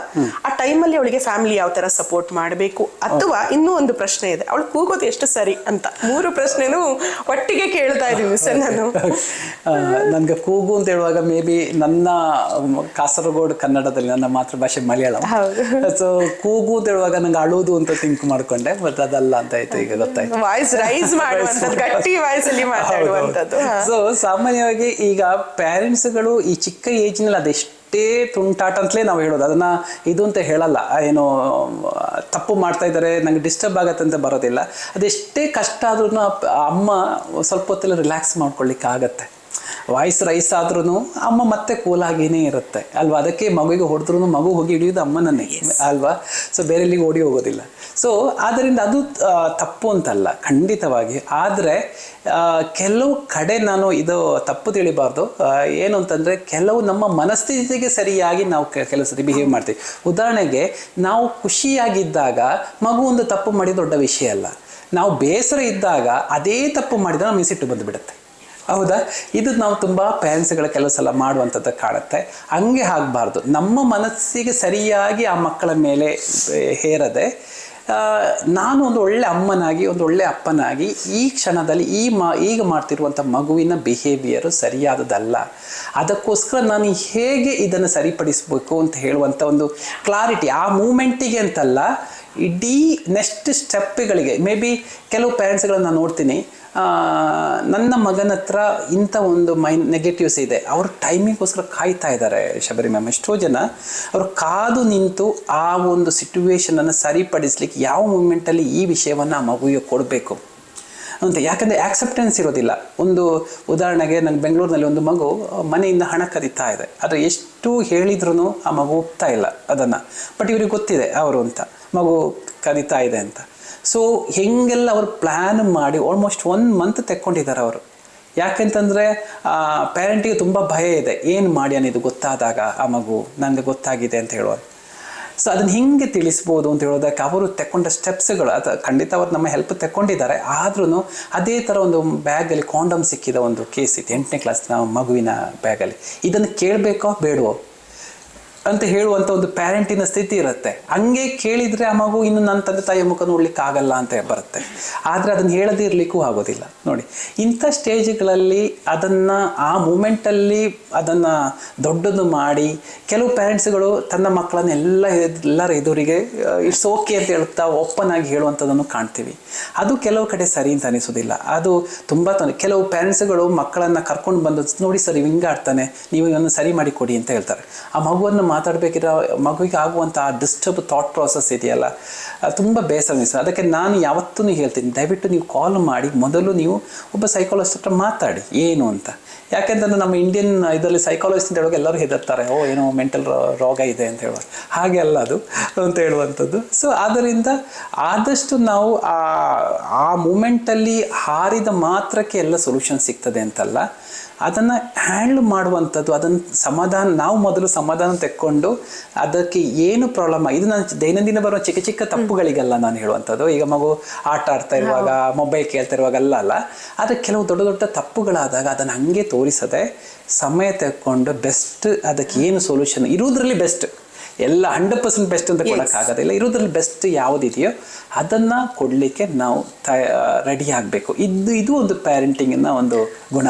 ಆ ಟೈಮಲ್ಲಿ ಅವಳಿಗೆ ಫ್ಯಾಮಿಲಿ ಯಾವ ತರ ಸಪೋರ್ಟ್ ಮಾಡಬೇಕು ಅಥವಾ ಇನ್ನೂ ಒಂದು ಪ್ರಶ್ನೆ ಇದೆ. ಅವಳು ಕೂಗೋದು ಎಷ್ಟು ಸರಿ ಅಂತ. ಮೂರು ಪ್ರಶ್ನೆನೂ ಒಟ್ಟಿಗೆ ಕೇಳ್ತಾ ಇದ್ದೀನಿ ಸರ್ ನಾನು.
ನನ್ಗೆ ಕೂಗು ಅಂತ ಹೇಳುವಾಗ ಮೇ ಬಿ ನನ್ನ ಕಾಸರಗೋಡು ಕನ್ನಡದಲ್ಲಿ ನನ್ನ ಮಾತೃಭಾಷೆ ಮಲಯಾಳಂ. ಸೊ ಕೂಗು ಅಂತ ಹೇಳುವಾಗ ನಂಗೆ ಅಳುವುದು ಅಂತ ಥಿಂಕ್ ಮಾಡ್ಕೊಂಡೆ ಬಟ್ ಅದಲ್ಲ ಅಂತ ಆಯ್ತು ಈಗ ಗೊತ್ತಾಯ್ತು.
ವಾಯ್ಸ್ ರೈಸ್ ಮಾಡುವಂಥದ್ದು ಗಟ್ಟಿ ವಾಯ್ಸ್ ಅಲ್ಲಿ ಮಾತಾಡುವಂಥದ್ದು
ಸೊ ಸಾಮಾನ್ಯವಾಗಿ ಈಗ ಪ್ಯಾರೆಂಟ್ಸ್ಗಳು ಈ ಚಿಕ್ಕ ಏಜ್ನಲ್ಲಿ ಅದೆಷ್ಟೇ ತುಂಟಾಟ ಅಂತಲೇ ನಾವು ಹೇಳೋದು. ಅದನ್ನು ಇದು ಅಂತ ಹೇಳಲ್ಲ. ಏನು, ತಪ್ಪು ಮಾಡ್ತಾ ಇದ್ದಾರೆ, ನಂಗೆ ಡಿಸ್ಟರ್ಬ್ ಆಗತ್ತೆ ಅಂತ ಬರೋದಿಲ್ಲ. ಅದೆಷ್ಟೇ ಕಷ್ಟ ಆದ್ರೂ ಅಮ್ಮ ಸ್ವಲ್ಪ ಹೊತ್ತಲ್ಲಿ ರಿಲ್ಯಾಕ್ಸ್ ಮಾಡ್ಕೊಳ್ಳಿಕ್ಕೆ ಆಗತ್ತೆ. ವಾಯ್ಸ್ ರೈಸ್ ಆದ್ರೂ ಅಮ್ಮ ಮತ್ತೆ ಕೂಲಾಗಿನೇ ಇರುತ್ತೆ. ಅಲ್ವಾ? ಅದಕ್ಕೆ ಮಗುವಿಗೆ ಹೊಡೆದ್ರು ಮಗು ಹೋಗಿ ಹಿಡಿಯೋದು ಅಮ್ಮನನ್ನೇ. ಅಲ್ವಾ? ಸೊ ಬೇರೆ ಎಲ್ಲಿಗೆ ಓಡಿ ಹೋಗೋದಿಲ್ಲ. ಸೊ ಆದ್ದರಿಂದ ಅದು ತಪ್ಪು ಅಂತಲ್ಲ ಖಂಡಿತವಾಗಿ. ಆದರೆ ಕೆಲವು ಕಡೆ ನಾನು ಇದು ತಪ್ಪು ತಿಳಿಬಾರ್ದು. ಏನು ಅಂತಂದರೆ ಕೆಲವು ನಮ್ಮ ಮನಸ್ಥಿತಿಗೆ ಸರಿಯಾಗಿ ನಾವು ಕೆ- ಕೆಲವು ಸರಿ ಬಿಹೇವ್ ಮಾಡ್ತೀವಿ. ಉದಾಹರಣೆಗೆ ನಾವು ಖುಷಿಯಾಗಿದ್ದಾಗ ಮಗು ಒಂದು ತಪ್ಪು ಮಾಡಿ ದೊಡ್ಡ ವಿಷಯ ಅಲ್ಲ. ನಾವು ಬೇಸರ ಇದ್ದಾಗ ಅದೇ ತಪ್ಪು ಮಾಡಿದ್ರೆ ನಮಗೆ ಸಿಟ್ಟು ಬಂದು ಬಿಡುತ್ತೆ ಹೌದಾ? ಇದು ನಾವು ತುಂಬ ಪೇರೆಂಟ್ಸ್ಗಳ ಕೆಲವು ಸಲ ಮಾಡುವಂಥದ್ದು ಕಾಣುತ್ತೆ. ಹಂಗೆ ಆಗಬಾರ್ದು. ನಮ್ಮ ಮನಸ್ಸಿಗೆ ಸರಿಯಾಗಿ ಆ ಮಕ್ಕಳ ಮೇಲೆ ಹೇರದೆ ನಾನು ಒಂದು ಒಳ್ಳೆ ಅಮ್ಮನಾಗಿ, ಒಂದು ಒಳ್ಳೆ ಅಪ್ಪನಾಗಿ ಈ ಕ್ಷಣದಲ್ಲಿ ಈ ಮಾ, ಈಗ ಮಾಡ್ತಿರುವಂಥ ಮಗುವಿನ ಬಿಹೇವಿಯರು ಸರಿಯಾದದಲ್ಲ. ಅದಕ್ಕೋಸ್ಕರ ನಾನು ಹೇಗೆ ಇದನ್ನು ಸರಿಪಡಿಸಬೇಕು ಅಂತ ಹೇಳುವಂಥ ಒಂದು ಕ್ಲಾರಿಟಿ ಆ ಮೂಮೆಂಟಿಗೆ ಅಂತಲ್ಲ, ಇಡೀ ನೆಕ್ಸ್ಟ್ ಸ್ಟೆಪ್ಗಳಿಗೆ ಮೇ ಬಿ ಕೆಲವು ಪೇರೆಂಟ್ಸ್ಗಳನ್ನ ನಾನು ನೋಡ್ತೀನಿ. ನನ್ನ ಮಗನ ಹತ್ರ ಇಂಥ ಒಂದು ಮೈ ನೆಗೆಟಿವ್ಸ್ ಇದೆ. ಅವ್ರ ಟೈಮಿಗೋಸ್ಕರ ಕಾಯ್ತಾ ಇದ್ದಾರೆ ಶಬರಿ ಮ್ಯಾಮ್. ಎಷ್ಟೋ ಜನ ಅವರು ಕಾದು ನಿಂತು ಆ ಒಂದು ಸಿಟುವೇಶನನ್ನು ಸರಿಪಡಿಸ್ಲಿಕ್ಕೆ ಯಾವ ಮೂಮೆಂಟಲ್ಲಿ ಈ ವಿಷಯವನ್ನು ಆ ಮಗುವಿಗೆ ಕೊಡಬೇಕು ಅಂತ. ಯಾಕಂದರೆ ಆಕ್ಸೆಪ್ಟೆನ್ಸ್ ಇರೋದಿಲ್ಲ. ಒಂದು ಉದಾಹರಣೆಗೆ ನನ್ನ ಬೆಂಗಳೂರಿನಲ್ಲಿ ಒಂದು ಮಗು ಮನೆಯಿಂದ ಹಣ ಕದೀತಾ ಇದೆ. ಆದರೆ ಎಷ್ಟು ಹೇಳಿದ್ರೂ ಆ ಮಗು ಒಪ್ತಾ ಇಲ್ಲ ಅದನ್ನು. ಬಟ್ ಇವ್ರಿಗೆ ಗೊತ್ತಿದೆ, ಅವರು ಅಂತ. ಮಗು ಕದೀತಾ ಇದೆ ಅಂತ. ಸೊ ಹೆಂಗೆಲ್ಲ ಅವರು ಪ್ಲ್ಯಾನ್ ಮಾಡಿ ಆಲ್ಮೋಸ್ಟ್ ಒನ್ ಮಂತ್ ತೆಕ್ಕೊಂಡಿದ್ದಾರೆ ಅವರು. ಯಾಕೆಂತಂದರೆ ಪೇರೆಂಟಿಗೆ ತುಂಬ ಭಯ ಇದೆ. ಏನು ಮಾಡಿ ಅನ್ನೋದು ಗೊತ್ತಾದಾಗ ಆ ಮಗು ನನಗೆ ಗೊತ್ತಾಗಿದೆ ಅಂತ ಹೇಳುವ ಸೊ ಅದನ್ನು ಹಿಂಗೆ ತಿಳಿಸ್ಬೋದು ಅಂತ ಹೇಳೋದಕ್ಕೆ ಅವರು ತೆಕ್ಕೊಂಡ ಸ್ಟೆಪ್ಸ್ಗಳು ಅದು ಖಂಡಿತ ಅವ್ರು ನಮ್ಮ ಹೆಲ್ಪ್ ತಗೊಂಡಿದ್ದಾರೆ ಆದ್ರೂ ಅದೇ ಥರ ಒಂದು ಬ್ಯಾಗಲ್ಲಿ ಕಾಂಡಮ್ ಸಿಕ್ಕಿದ ಒಂದು ಕೇಸ್ ಇತ್ತು ಎಂಟನೇ ಕ್ಲಾಸ್ನ ಮಗುವಿನ ಬ್ಯಾಗಲ್ಲಿ ಇದನ್ನು ಕೇಳಬೇಕೋ, ಬೇಡವೋ? ಅಂತ ಹೇಳುವಂಥ ಒಂದು ಪ್ಯಾರೆಂಟಿನ ಸ್ಥಿತಿ ಇರುತ್ತೆ. ಹಂಗೆ ಕೇಳಿದರೆ ಆ ಮಗು ಇನ್ನು ನನ್ನ ತಂದೆ ತಾಯಿಯ ಮುಖ ನೋಡ್ಲಿಕ್ಕೆ ಆಗಲ್ಲ ಅಂತ ಬರುತ್ತೆ. ಆದರೆ ಅದನ್ನು ಹೇಳದೇ ಇರಲಿಕ್ಕೂ ಆಗೋದಿಲ್ಲ. ನೋಡಿ, ಇಂಥ ಸ್ಟೇಜ್ಗಳಲ್ಲಿ ಅದನ್ನು ಆ ಮೂಮೆಂಟಲ್ಲಿ ಅದನ್ನು ದೊಡ್ಡದು ಮಾಡಿ ಕೆಲವು ಪ್ಯಾರೆಂಟ್ಸ್ಗಳು ತನ್ನ ಮಕ್ಕಳನ್ನ ಎಲ್ಲ ಎಲ್ಲರ ಎದುರಿಗೆ ಇಟ್ಸ್ ಓಕೆ ಅಂತ ಹೇಳ್ತಾ ಓಪನ್ ಆಗಿ ಹೇಳುವಂಥದ್ದನ್ನು ಕಾಣ್ತೀವಿ. ಅದು ಕೆಲವು ಕಡೆ ಸರಿ ಅಂತ ಅನಿಸೋದಿಲ್ಲ ಅದು ತುಂಬ ತೊಂದರೆ ಕೆಲವು ಪ್ಯಾರೆಂಟ್ಸ್ಗಳು ಮಕ್ಕಳನ್ನು ಕರ್ಕೊಂಡು ಬಂದು, ನೋಡಿ ಸರ್, ಇವ್ ಹಿಂಗೆ ಆಡ್ತಾನೆ ನೀವು ಇವನ್ನ ಸರಿ ಮಾಡಿ ಕೊಡಿ ಅಂತ ಹೇಳ್ತಾರೆ. ಆ ಮಗುವನ್ನು ಮಾತಾಡಬೇಕಿರೋ ಮಗುವಿಗೆ ಆಗುವಂಥ ಡಿಸ್ಟರ್ಬ್ ಥಾಟ್ ಪ್ರಾಸೆಸ್ ಇದೆಯಲ್ಲ ತುಂಬ ಬೇಸರ ಅದಕ್ಕೆ ನಾನು ಯಾವತ್ತೂ ಹೇಳ್ತೀನಿ, ದಯವಿಟ್ಟು ನೀವು ಕಾಲ್ ಮಾಡಿ, ಮೊದಲು ನೀವು ಒಬ್ಬ ಸೈಕಾಲಜಿಸ್ಟ್ ಹತ್ರ ಮಾತಾಡಿ, ಏನು ಅಂತ. ಯಾಕೆಂದರೆ ನಮ್ಮ ಇಂಡಿಯನ್ ಇದರಲ್ಲಿ ಸೈಕಾಲಜಿಸ್ಟ್ ಅಂತ ಹೇಳುವಾಗ ಎಲ್ಲರೂ ಹೆದರ್ತಾರೆ, ಓ, ಏನೋ ಮೆಂಟಲ್ ರೋಗ ಇದೆ ಅಂತ ಹೇಳುವ ಹಾಗೆ ಅಲ್ಲ ಅದು ಅಂತ ಹೇಳುವಂಥದ್ದು. ಸೊ ಆದ್ದರಿಂದ ಆದಷ್ಟು ನಾವು ಆ ಆ ಮೂಮೆಂಟಲ್ಲಿ ಹಾರಿದ ಮಾತ್ರಕ್ಕೆ ಎಲ್ಲ ಸೊಲ್ಯೂಷನ್ ಸಿಗ್ತದೆ ಅಂತಲ್ಲ. ಅದನ್ನು ಹ್ಯಾಂಡ್ಲ್ ಮಾಡುವಂಥದ್ದು ಅದನ್ನು ಸಮಾಧಾನ ನಾವು ಮೊದಲು ಸಮಾಧಾನ ತೆಕ್ಕೊಂಡು ಅದಕ್ಕೆ ಏನು ಪ್ರಾಬ್ಲಮ್ ಇದು ನಾನು ದೈನಂದಿನ ಬರುವ ಚಿಕ್ಕ ಚಿಕ್ಕ ತಪ್ಪುಗಳಿಗೆಲ್ಲ ನಾನು ಹೇಳುವಂಥದ್ದು. ಈಗ ಮಗು ಆಟ ಆಡ್ತಾ ಇರುವಾಗ ಮೊಬೈಲ್ ಕೇಳ್ತಾ ಇರುವಾಗ ಅಲ್ಲ ಅಲ್ಲ ಆದರೆ ಕೆಲವು ದೊಡ್ಡ ದೊಡ್ಡ ತಪ್ಪುಗಳಾದಾಗ ಅದನ್ನು ಹಂಗೆ ತೋರಿಸದೆ ಸಮಯ ತೆಕ್ಕೊಂಡು ಬೆಸ್ಟ್ ಅದಕ್ಕೆ ಏನು ಸೊಲ್ಯೂಷನ್ ಇರುವುದರಲ್ಲಿ ಬೆಸ್ಟ್ ಎಲ್ಲ ಹಂಡ್ರೆಡ್ ಪರ್ಸೆಂಟ್ ಬೆಸ್ಟ್ ಅಂತ ಕೊಡೋಕ್ಕಾಗೋದಿಲ್ಲ. ಇರೋದ್ರಲ್ಲಿ ಬೆಸ್ಟ್ ಯಾವುದಿದೆಯೋ ಅದನ್ನು ಕೊಡಲಿಕ್ಕೆ ನಾವು ತ ರೆಡಿ ಆಗಬೇಕು. ಇದು ಇದು ಒಂದು ಪ್ಯಾರೆಂಟಿಂಗಿನ ಒಂದು ಗುಣ.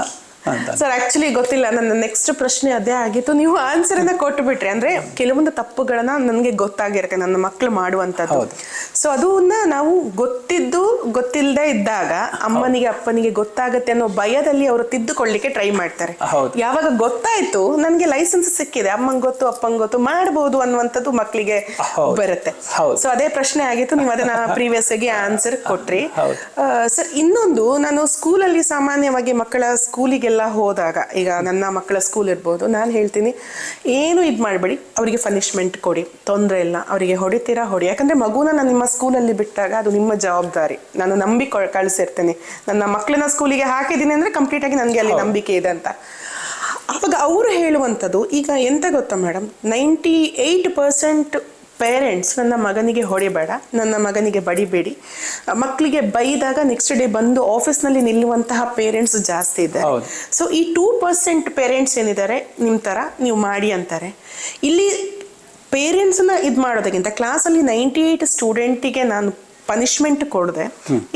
ಸರ್ ಆಕ್ಚುಲಿ ಗೊತ್ತಿಲ್ಲ. ನನ್ನ ನೆಕ್ಸ್ಟ್ ಪ್ರಶ್ನೆ ಅದೇ ಆಗಿತ್ತು. ನೀವು ಆನ್ಸರ್ ಅನ್ನ ಕೊಟ್ಟು ಬಿಟ್ರಿ. ಅಂದ್ರೆ ಕೆಲವೊಂದು ತಪ್ಪುಗಳನ್ನ ನನಗೆ ಗೊತ್ತಾಗಿರುತ್ತೆ ನನ್ನ ಮಕ್ಕಳು ಮಾಡುವಂತದ್ದು. ಸೊ ಅದನ್ನ ನಾವು ಗೊತ್ತಿದ್ದು ಗೊತ್ತಿಲ್ಲದೆ ಇದ್ದಾಗ ಅಮ್ಮನಿಗೆ ಅಪ್ಪನಿಗೆ ಗೊತ್ತಾಗತ್ತೆ ಅನ್ನೋ ಭಯದಲ್ಲಿ ಅವರು ತಿದ್ದುಕೊಳ್ಳಿಕ್ಕೆ ಟ್ರೈ ಮಾಡ್ತಾರೆ. ಯಾವಾಗ ಗೊತ್ತಾಯ್ತು ನನಗೆ ಲೈಸೆನ್ಸ್ ಸಿಕ್ಕಿದೆ. ಅಮ್ಮಂಗ್ ಗೊತ್ತು ಅಪ್ಪಂಗ್ ಗೊತ್ತು ಮಾಡಬಹುದು ಅನ್ನುವಂಥದ್ದು ಮಕ್ಕಳಿಗೆ ಬರುತ್ತೆ. ಸೊ ಅದೇ ಪ್ರಶ್ನೆ ಆಗಿತ್ತು. ನೀವು ಅದನ್ನ ಪ್ರೀವಿಯಸ್ ಆಗಿ ಆನ್ಸರ್ ಕೊಟ್ರಿ. ಸರ್ ಇನ್ನೊಂದು ನಾನು ಸ್ಕೂಲಲ್ಲಿ ಸಾಮಾನ್ಯವಾಗಿ ಮಕ್ಕಳ ಸ್ಕೂಲಿಗೆಲ್ಲ ಹೋದಾಗ ಈಗ ನನ್ನ ಮಕ್ಕಳ ಸ್ಕೂಲ್ ಇರ್ಬೋದು ನಾನು ಹೇಳ್ತೀನಿ ಏನು ಇದು ಮಾಡಬೇಡಿ ಅವರಿಗೆ ಪನಿಷ್ಮೆಂಟ್ ಕೊಡಿ ತೊಂದರೆ ಇಲ್ಲ ಅವರಿಗೆ ಹೊಡಿತೀರಾ ಹೊಡಿ ಯಾಕಂದರೆ ಮಗುನ ನಾನು ನಿಮ್ಮ ಸ್ಕೂಲಲ್ಲಿ ಬಿಟ್ಟಾಗ ಅದು ನಿಮ್ಮ ಜವಾಬ್ದಾರಿ. ನಾನು ನಂಬಿ ಕಳಿಸಿರ್ತೇನೆ. ನನ್ನ ಮಕ್ಕಳನ್ನ ಸ್ಕೂಲಿಗೆ ಹಾಕಿದ್ದೀನಿ ಅಂದರೆ ಕಂಪ್ಲೀಟಾಗಿ ನನಗೆ ಅಲ್ಲಿ ನಂಬಿಕೆ ಇದೆ ಅಂತ. ಅವಾಗ ಅವರು ಹೇಳುವಂಥದ್ದು ಈಗ ಎಂತ ಗೊತ್ತಾ madam ninety eight percent parents ನನ್ನ ಮಗನಿಗೆ ಹೊಡಿಬೇಡ ನನ್ನ ಮಗನಿಗೆ ಬಡಿಬೇಡಿ. ಮಕ್ಕಳಿಗೆ ಬೈದಾಗ ನೆಕ್ಸ್ಟ್ ಡೇ ಬಂದು ಆಫೀಸ್ನಲ್ಲಿ ನಿಲ್ಲುವಂತಹ ಪೇರೆಂಟ್ಸ್ ಜಾಸ್ತಿ ಇದ್ದಾರೆ
ಹೌದು.
ಸೊ ಈ ಟೂ ಪರ್ಸೆಂಟ್ ಪೇರೆಂಟ್ಸ್ ಏನಿದ್ದಾರೆ ನಿಮ್ಮ ಥರ ನೀವು ಮಾಡಿ ಅಂತಾರೆ. ಇಲ್ಲಿ ಪೇರೆಂಟ್ಸ್ನ ಇದು ಮಾಡೋದಕ್ಕಿಂತ ಕ್ಲಾಸಲ್ಲಿ ನೈಂಟಿ ಏಯ್ಟ್ ಸ್ಟೂಡೆಂಟಿಗೆ ನಾನು ಪನಿಷ್ಮೆಂಟ್ ಕೊಡದೆ.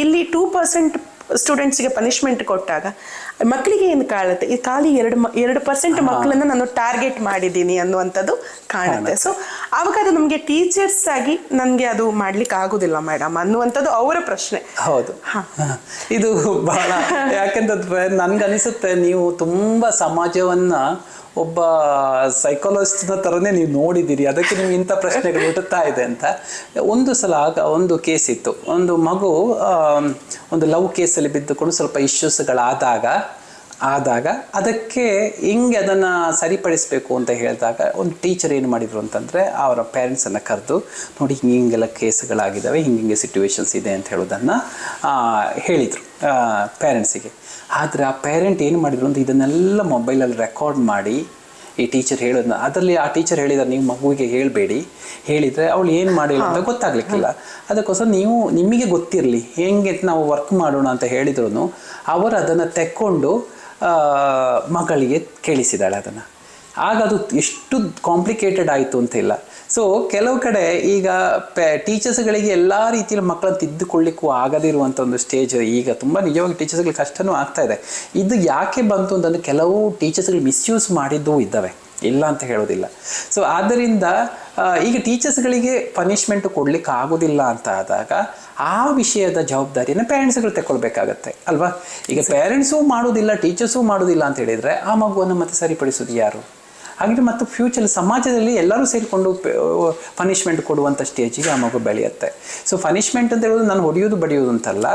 ಇಲ್ಲಿ ಟೂ ಪರ್ಸೆಂಟ್ ಸ್ಟೂಡೆಂಟ್ಸ್ಗೆ ಪನಿಷ್ಮೆಂಟ್ ಕೊಟ್ಟಾಗ ಮಕ್ಕಳಿಗೆ ಏನು ಕಾಣುತ್ತೆ? ಈ ಖಾಲಿ ಎರಡು ಎರಡು ಪರ್ಸೆಂಟ್ ಮಕ್ಕಳನ್ನ ನಾನು ಟಾರ್ಗೆಟ್ ಮಾಡಿದ್ದೀನಿ ಅನ್ನುವಂಥದ್ದು ಕಾಣುತ್ತೆ. ಸೊ ಆವಾಗ ಅದು ನಮಗೆ ಟೀಚರ್ಸ್ ಆಗಿ ನನಗೆ ಅದು ಮಾಡ್ಲಿಕ್ಕೆ ಆಗುದಿಲ್ಲ ಮೇಡಮ್ ಅನ್ನುವಂಥದ್ದು ಅವರ ಪ್ರಶ್ನೆ.
ಹೌದು. ಇದು ಬಹಳ ಯಾಕೆಂತ ನನ್ಗನಿಸುತ್ತೆ ನೀವು ತುಂಬಾ ಸಮಾಜವನ್ನ ಒಬ್ಬ ಸೈಕಾಲಜಿಸ್ಟ್ನ ಥರನೇ ನೀವು ನೋಡಿದ್ದೀರಿ. ಅದಕ್ಕೆ ನೀವು ಇಂಥ ಪ್ರಶ್ನೆಗಳು ಹುಟ್ಟುತ್ತಾ ಇದೆ ಅಂತ. ಒಂದು ಸಲ ಆಗ ಒಂದು ಕೇಸ್ ಇತ್ತು. ಒಂದು ಮಗು ಒಂದು ಲವ್ ಕೇಸಲ್ಲಿ ಬಿದ್ದುಕೊಂಡು ಸ್ವಲ್ಪ ಇಶ್ಯೂಸ್ಗಳಾದಾಗ ಆದಾಗ ಅದಕ್ಕೆ ಹಿಂಗೆ ಅದನ್ನು ಸರಿಪಡಿಸಬೇಕು ಅಂತ ಹೇಳಿದಾಗ ಒಂದು ಟೀಚರ್ ಏನು ಮಾಡಿದರು ಅಂತಂದರೆ ಅವರ ಪೇರೆಂಟ್ಸನ್ನು ಕರೆದು, ನೋಡಿ ಹಿಂಗೆ ಹಿಂಗೆಲ್ಲ ಕೇಸ್ಗಳಾಗಿದ್ದಾವೆ ಹಿಂಗೆ ಹಿಂಗೆ ಸಿಟ್ಯುವೇಶನ್ಸ್ ಇದೆ ಅಂತ ಹೇಳೋದನ್ನು ಹೇಳಿದರು ಪೇರೆಂಟ್ಸಿಗೆ ಆದರೆ ಆ ಪೇರೆಂಟ್ ಏನು ಮಾಡಿದ್ರು ಅಂತ ಇದನ್ನೆಲ್ಲ ಮೊಬೈಲಲ್ಲಿ ರೆಕಾರ್ಡ್ ಮಾಡಿ ಈ ಟೀಚರ್ ಹೇಳೋದನ್ನ ಅದರಲ್ಲಿ ಆ ಟೀಚರ್ ಹೇಳಿದಾರೆ ನೀವು ಮಗುವಿಗೆ ಹೇಳಬೇಡಿ. ಹೇಳಿದರೆ ಅವಳು ಏನು ಮಾಡಿಲ್ಲ ಅಂತ ಗೊತ್ತಾಗ್ಲಿಕ್ಕಿಲ್ಲ. ಅದಕ್ಕೋಸ್ಕರ ನೀವು ನಿಮಗೆ ಗೊತ್ತಿರಲಿ ಹೆಂಗೆ ನಾವು ವರ್ಕ್ ಮಾಡೋಣ ಅಂತ ಹೇಳಿದ್ರು ಅವರು ಅದನ್ನು ತೆಕ್ಕೊಂಡು ಮಗಳಿಗೆ ಕೇಳಿಸಿದಾಳೆ ಅದನ್ನು. ಆಗ ಅದು ಎಷ್ಟು ಕಾಂಪ್ಲಿಕೇಟೆಡ್ ಆಯಿತು ಅಂತ ಇಲ್ಲ. ಸೊ ಕೆಲವು ಕಡೆ ಈಗ ಪೆ ಟೀಚರ್ಸ್ಗಳಿಗೆ ಎಲ್ಲ ರೀತಿಯಲ್ಲಿ ಮಕ್ಕಳನ್ನು ತಿದ್ದುಕೊಳ್ಳಿಕ್ಕೂ ಆಗದಿರುವಂಥ ಒಂದು ಸ್ಟೇಜ್ ಈಗ ತುಂಬ ನಿಜವಾಗಿ ಟೀಚರ್ಸ್ಗಳಿಗೆ ಕಷ್ಟನೂ ಆಗ್ತಾ ಇದೆ. ಇದು ಯಾಕೆ ಬಂತು ಅಂತಂದ್ರೆ ಕೆಲವು ಟೀಚರ್ಸ್ಗಳು ಮಿಸ್ಯೂಸ್ ಮಾಡಿದ್ದೂ ಇದ್ದಾವೆ. ಇಲ್ಲ ಅಂತ ಹೇಳೋದಿಲ್ಲ. ಸೊ ಆದ್ದರಿಂದ ಈಗ ಟೀಚರ್ಸ್ಗಳಿಗೆ ಪನಿಷ್ಮೆಂಟ್ ಕೊಡ್ಲಿಕ್ಕೆ ಆಗೋದಿಲ್ಲ ಅಂತ ಆದಾಗ ಆ ವಿಷಯದ ಜವಾಬ್ದಾರಿಯನ್ನು ಪೇರೆಂಟ್ಸ್ಗಳು ತಗೊಳ್ಬೇಕಾಗತ್ತೆ ಅಲ್ವಾ? ಈಗ ಪೇರೆಂಟ್ಸು ಮಾಡೋದಿಲ್ಲ ಟೀಚರ್ಸು ಮಾಡೋದಿಲ್ಲ ಅಂತ ಹೇಳಿದ್ರೆ ಆ ಮಗುವನ್ನು ಮತ್ತೆ ಸರಿಪಡಿಸೋದು ಯಾರು? ಹಾಗೆ ಮತ್ತು ಫ್ಯೂಚರ್ ಸಮಾಜದಲ್ಲಿ ಎಲ್ಲರೂ ಸೇರಿಕೊಂಡು ಪನಿಷ್ಮೆಂಟ್ ಕೊಡುವಂಥ ಸ್ಟೇಜಿಗೆ ಆ ಮಗು ಬೆಳೆಯುತ್ತೆ ಸೊ ಪನಿಷ್ಮೆಂಟ್ ಅಂತ ಹೇಳೋದು ನಾನು ಹೊಡೆಯೋದು ಬಡಿಯೋದು ಅಂತಲ್ಲ.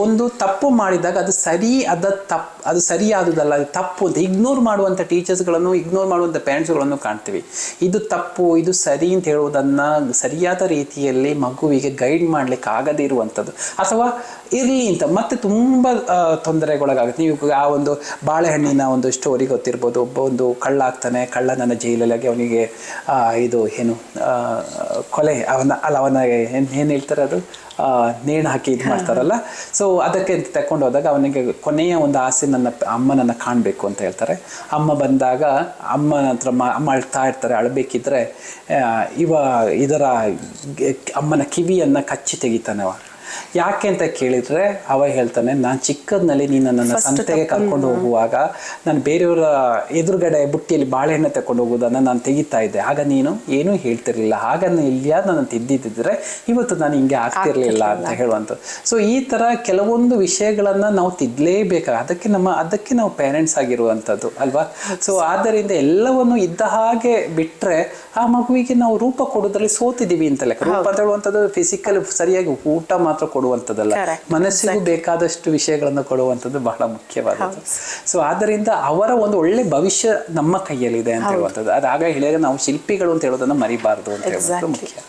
ಒಂದು ತಪ್ಪು ಮಾಡಿದಾಗ ಅದು ಸರಿ ಅದ ತಪ್ಪು ಅದು ಸರಿಯಾದುದಲ್ಲ, ಅದು ತಪ್ಪು ಅಂತ. ಇಗ್ನೋರ್ ಮಾಡುವಂಥ ಟೀಚರ್ಸ್ಗಳನ್ನು ಇಗ್ನೋರ್ ಮಾಡುವಂಥ ಪೇರೆಂಟ್ಸ್ಗಳನ್ನು ಕಾಣ್ತೀವಿ. ಇದು ತಪ್ಪು, ಇದು ಸರಿ ಅಂತ ಹೇಳುವುದನ್ನು ಸರಿಯಾದ ರೀತಿಯಲ್ಲಿ ಮಗುವಿಗೆ ಗೈಡ್ ಮಾಡ್ಲಿಕ್ಕೆ ಆಗದೇ ಇರುವಂಥದ್ದು ಅಥವಾ ಇರಲಿ ಅಂತ, ಮತ್ತೆ ತುಂಬ ತೊಂದರೆಗೊಳಗಾಗುತ್ತೆ. ನೀವು ಆ ಒಂದು ಬಾಳೆಹಣ್ಣಿನ ಒಂದು ಸ್ಟೋರಿ ಗೊತ್ತಿರ್ಬೋದು. ಒಬ್ಬ ಒಂದು ಕಳ್ಳ ಆಗ್ತಾನೆ ಕಳ್ಳ ನನ್ನ ಜೈಲಲ್ಲಿ ಅವನಿಗೆ ಇದು ಏನು ಕೊಲೆ, ಅವನ, ಅಲ್ಲ, ಅವನ ಏನು ಏನು ಹೇಳ್ತಾರೆ ಅದು? ನೇಣು ಹಾಕಿ ಇದು ಮಾಡ್ತಾರಲ್ಲ? ಸೊ ಅದಕ್ಕೆ ತಕೊಂಡು ಹೋದಾಗ ಅವನಿಗೆ ಕೊನೆಯ ಒಂದು ಆಸೆ ನನ್ನ ಅಮ್ಮನನ್ನು ಕಾಣಬೇಕು ಅಂತ ಹೇಳ್ತಾರೆ. ಅಮ್ಮ ಬಂದಾಗ ಅಮ್ಮನ ಹತ್ರ ಮ, ಅಮ್ಮ ಅಳ್ತಾ ಇರ್ತಾರೆ, ಅಳಬೇಕಿದ್ರೆ ಇವ ಇದರ ಅಮ್ಮನ ಕಿವಿಯನ್ನು ಕಚ್ಚಿ ತೆಗಿತಾನೆ ಅವ. ಯಾಕೆ ಅಂತ ಕೇಳಿದ್ರೆ ಅವ ಹೇಳ್ತಾನೆ ನಾನು ಚಿಕ್ಕದ್ನಲ್ಲಿ ನೀನು ನನ್ನನ್ನು ಸಂತೆಗೆ ಕರ್ಕೊಂಡು ಹೋಗುವಾಗ ನಾನು ಬೇರೆಯವರ ಎದುರುಗಡೆ ಬುಟ್ಟಿಯಲ್ಲಿ ಬಾಳೆಹಣ್ಣು ತಕೊಂಡು ಹೋಗೋದನ್ನು ನಾನು ತೆಗಿತಾ ಇದ್ದೆ. ಆಗ ನೀನು ಏನೂ ಹೇಳ್ತಿರ್ಲಿಲ್ಲ. ಆಗ ಇಲ್ಲಿಯ ನಾನು ತಿದ್ದಿದ್ದಿದ್ರೆ ಇವತ್ತು ನಾನು ಹಿಂಗೆ ಆಗ್ತಿರ್ಲಿಲ್ಲ ಅಂತ ಹೇಳುವಂಥದ್ದು. ಸೊ ಈ ಥರ ಕೆಲವೊಂದು ವಿಷಯಗಳನ್ನು ನಾವು ತಿದ್ದಲೇಬೇಕಾಗ ಅದಕ್ಕೆ ನಮ್ಮ ಅದಕ್ಕೆ ನಾವು ಪೇರೆಂಟ್ಸ್ ಆಗಿರುವಂಥದ್ದು ಅಲ್ವಾ? ಸೊ ಆದ್ದರಿಂದ ಎಲ್ಲವನ್ನು ಇದ್ದ ಹಾಗೆ ಬಿಟ್ಟರೆ ಆ ಮಗುವಿಗೆ ನಾವು ರೂಪ ಕೊಡೋದ್ರಲ್ಲಿ ಸೋತಿದ್ದೀವಿ ಅಂತ ಲೆಕ್ಕ. ರೂಪ ಅಂತ ಹೇಳುವಂಥದ್ದು ಫಿಸಿಕಲ್ ಸರಿಯಾಗಿ ಊಟ ಮಾತ್ರ ಕೊಡುವಂಥದ್ದಲ್ಲ.
Correct.
ಮನಸ್ಸಿಗೂ ಬೇಕಾದಷ್ಟು ವಿಷಯಗಳನ್ನು ಕೊಡುವಂಥದ್ದು ಬಹಳ ಮುಖ್ಯವಾದದ್ದು. ಸೊ ಆದ್ದರಿಂದ ಅವರ ಒಂದು ಒಳ್ಳೆ ಭವಿಷ್ಯ ನಮ್ಮ ಕೈಯಲ್ಲಿದೆ ಅಂತ ಹೇಳುವಂಥದ್ದು. ಅದಾಗ ಹೇಳಿದಾಗ ನಾವು ಶಿಲ್ಪಿಗಳು ಅಂತ ಹೇಳೋದನ್ನ ಮರಿಬಾರದು ಅಂತ ಹೇಳುವಂಥದ್ದು ಮುಖ್ಯ.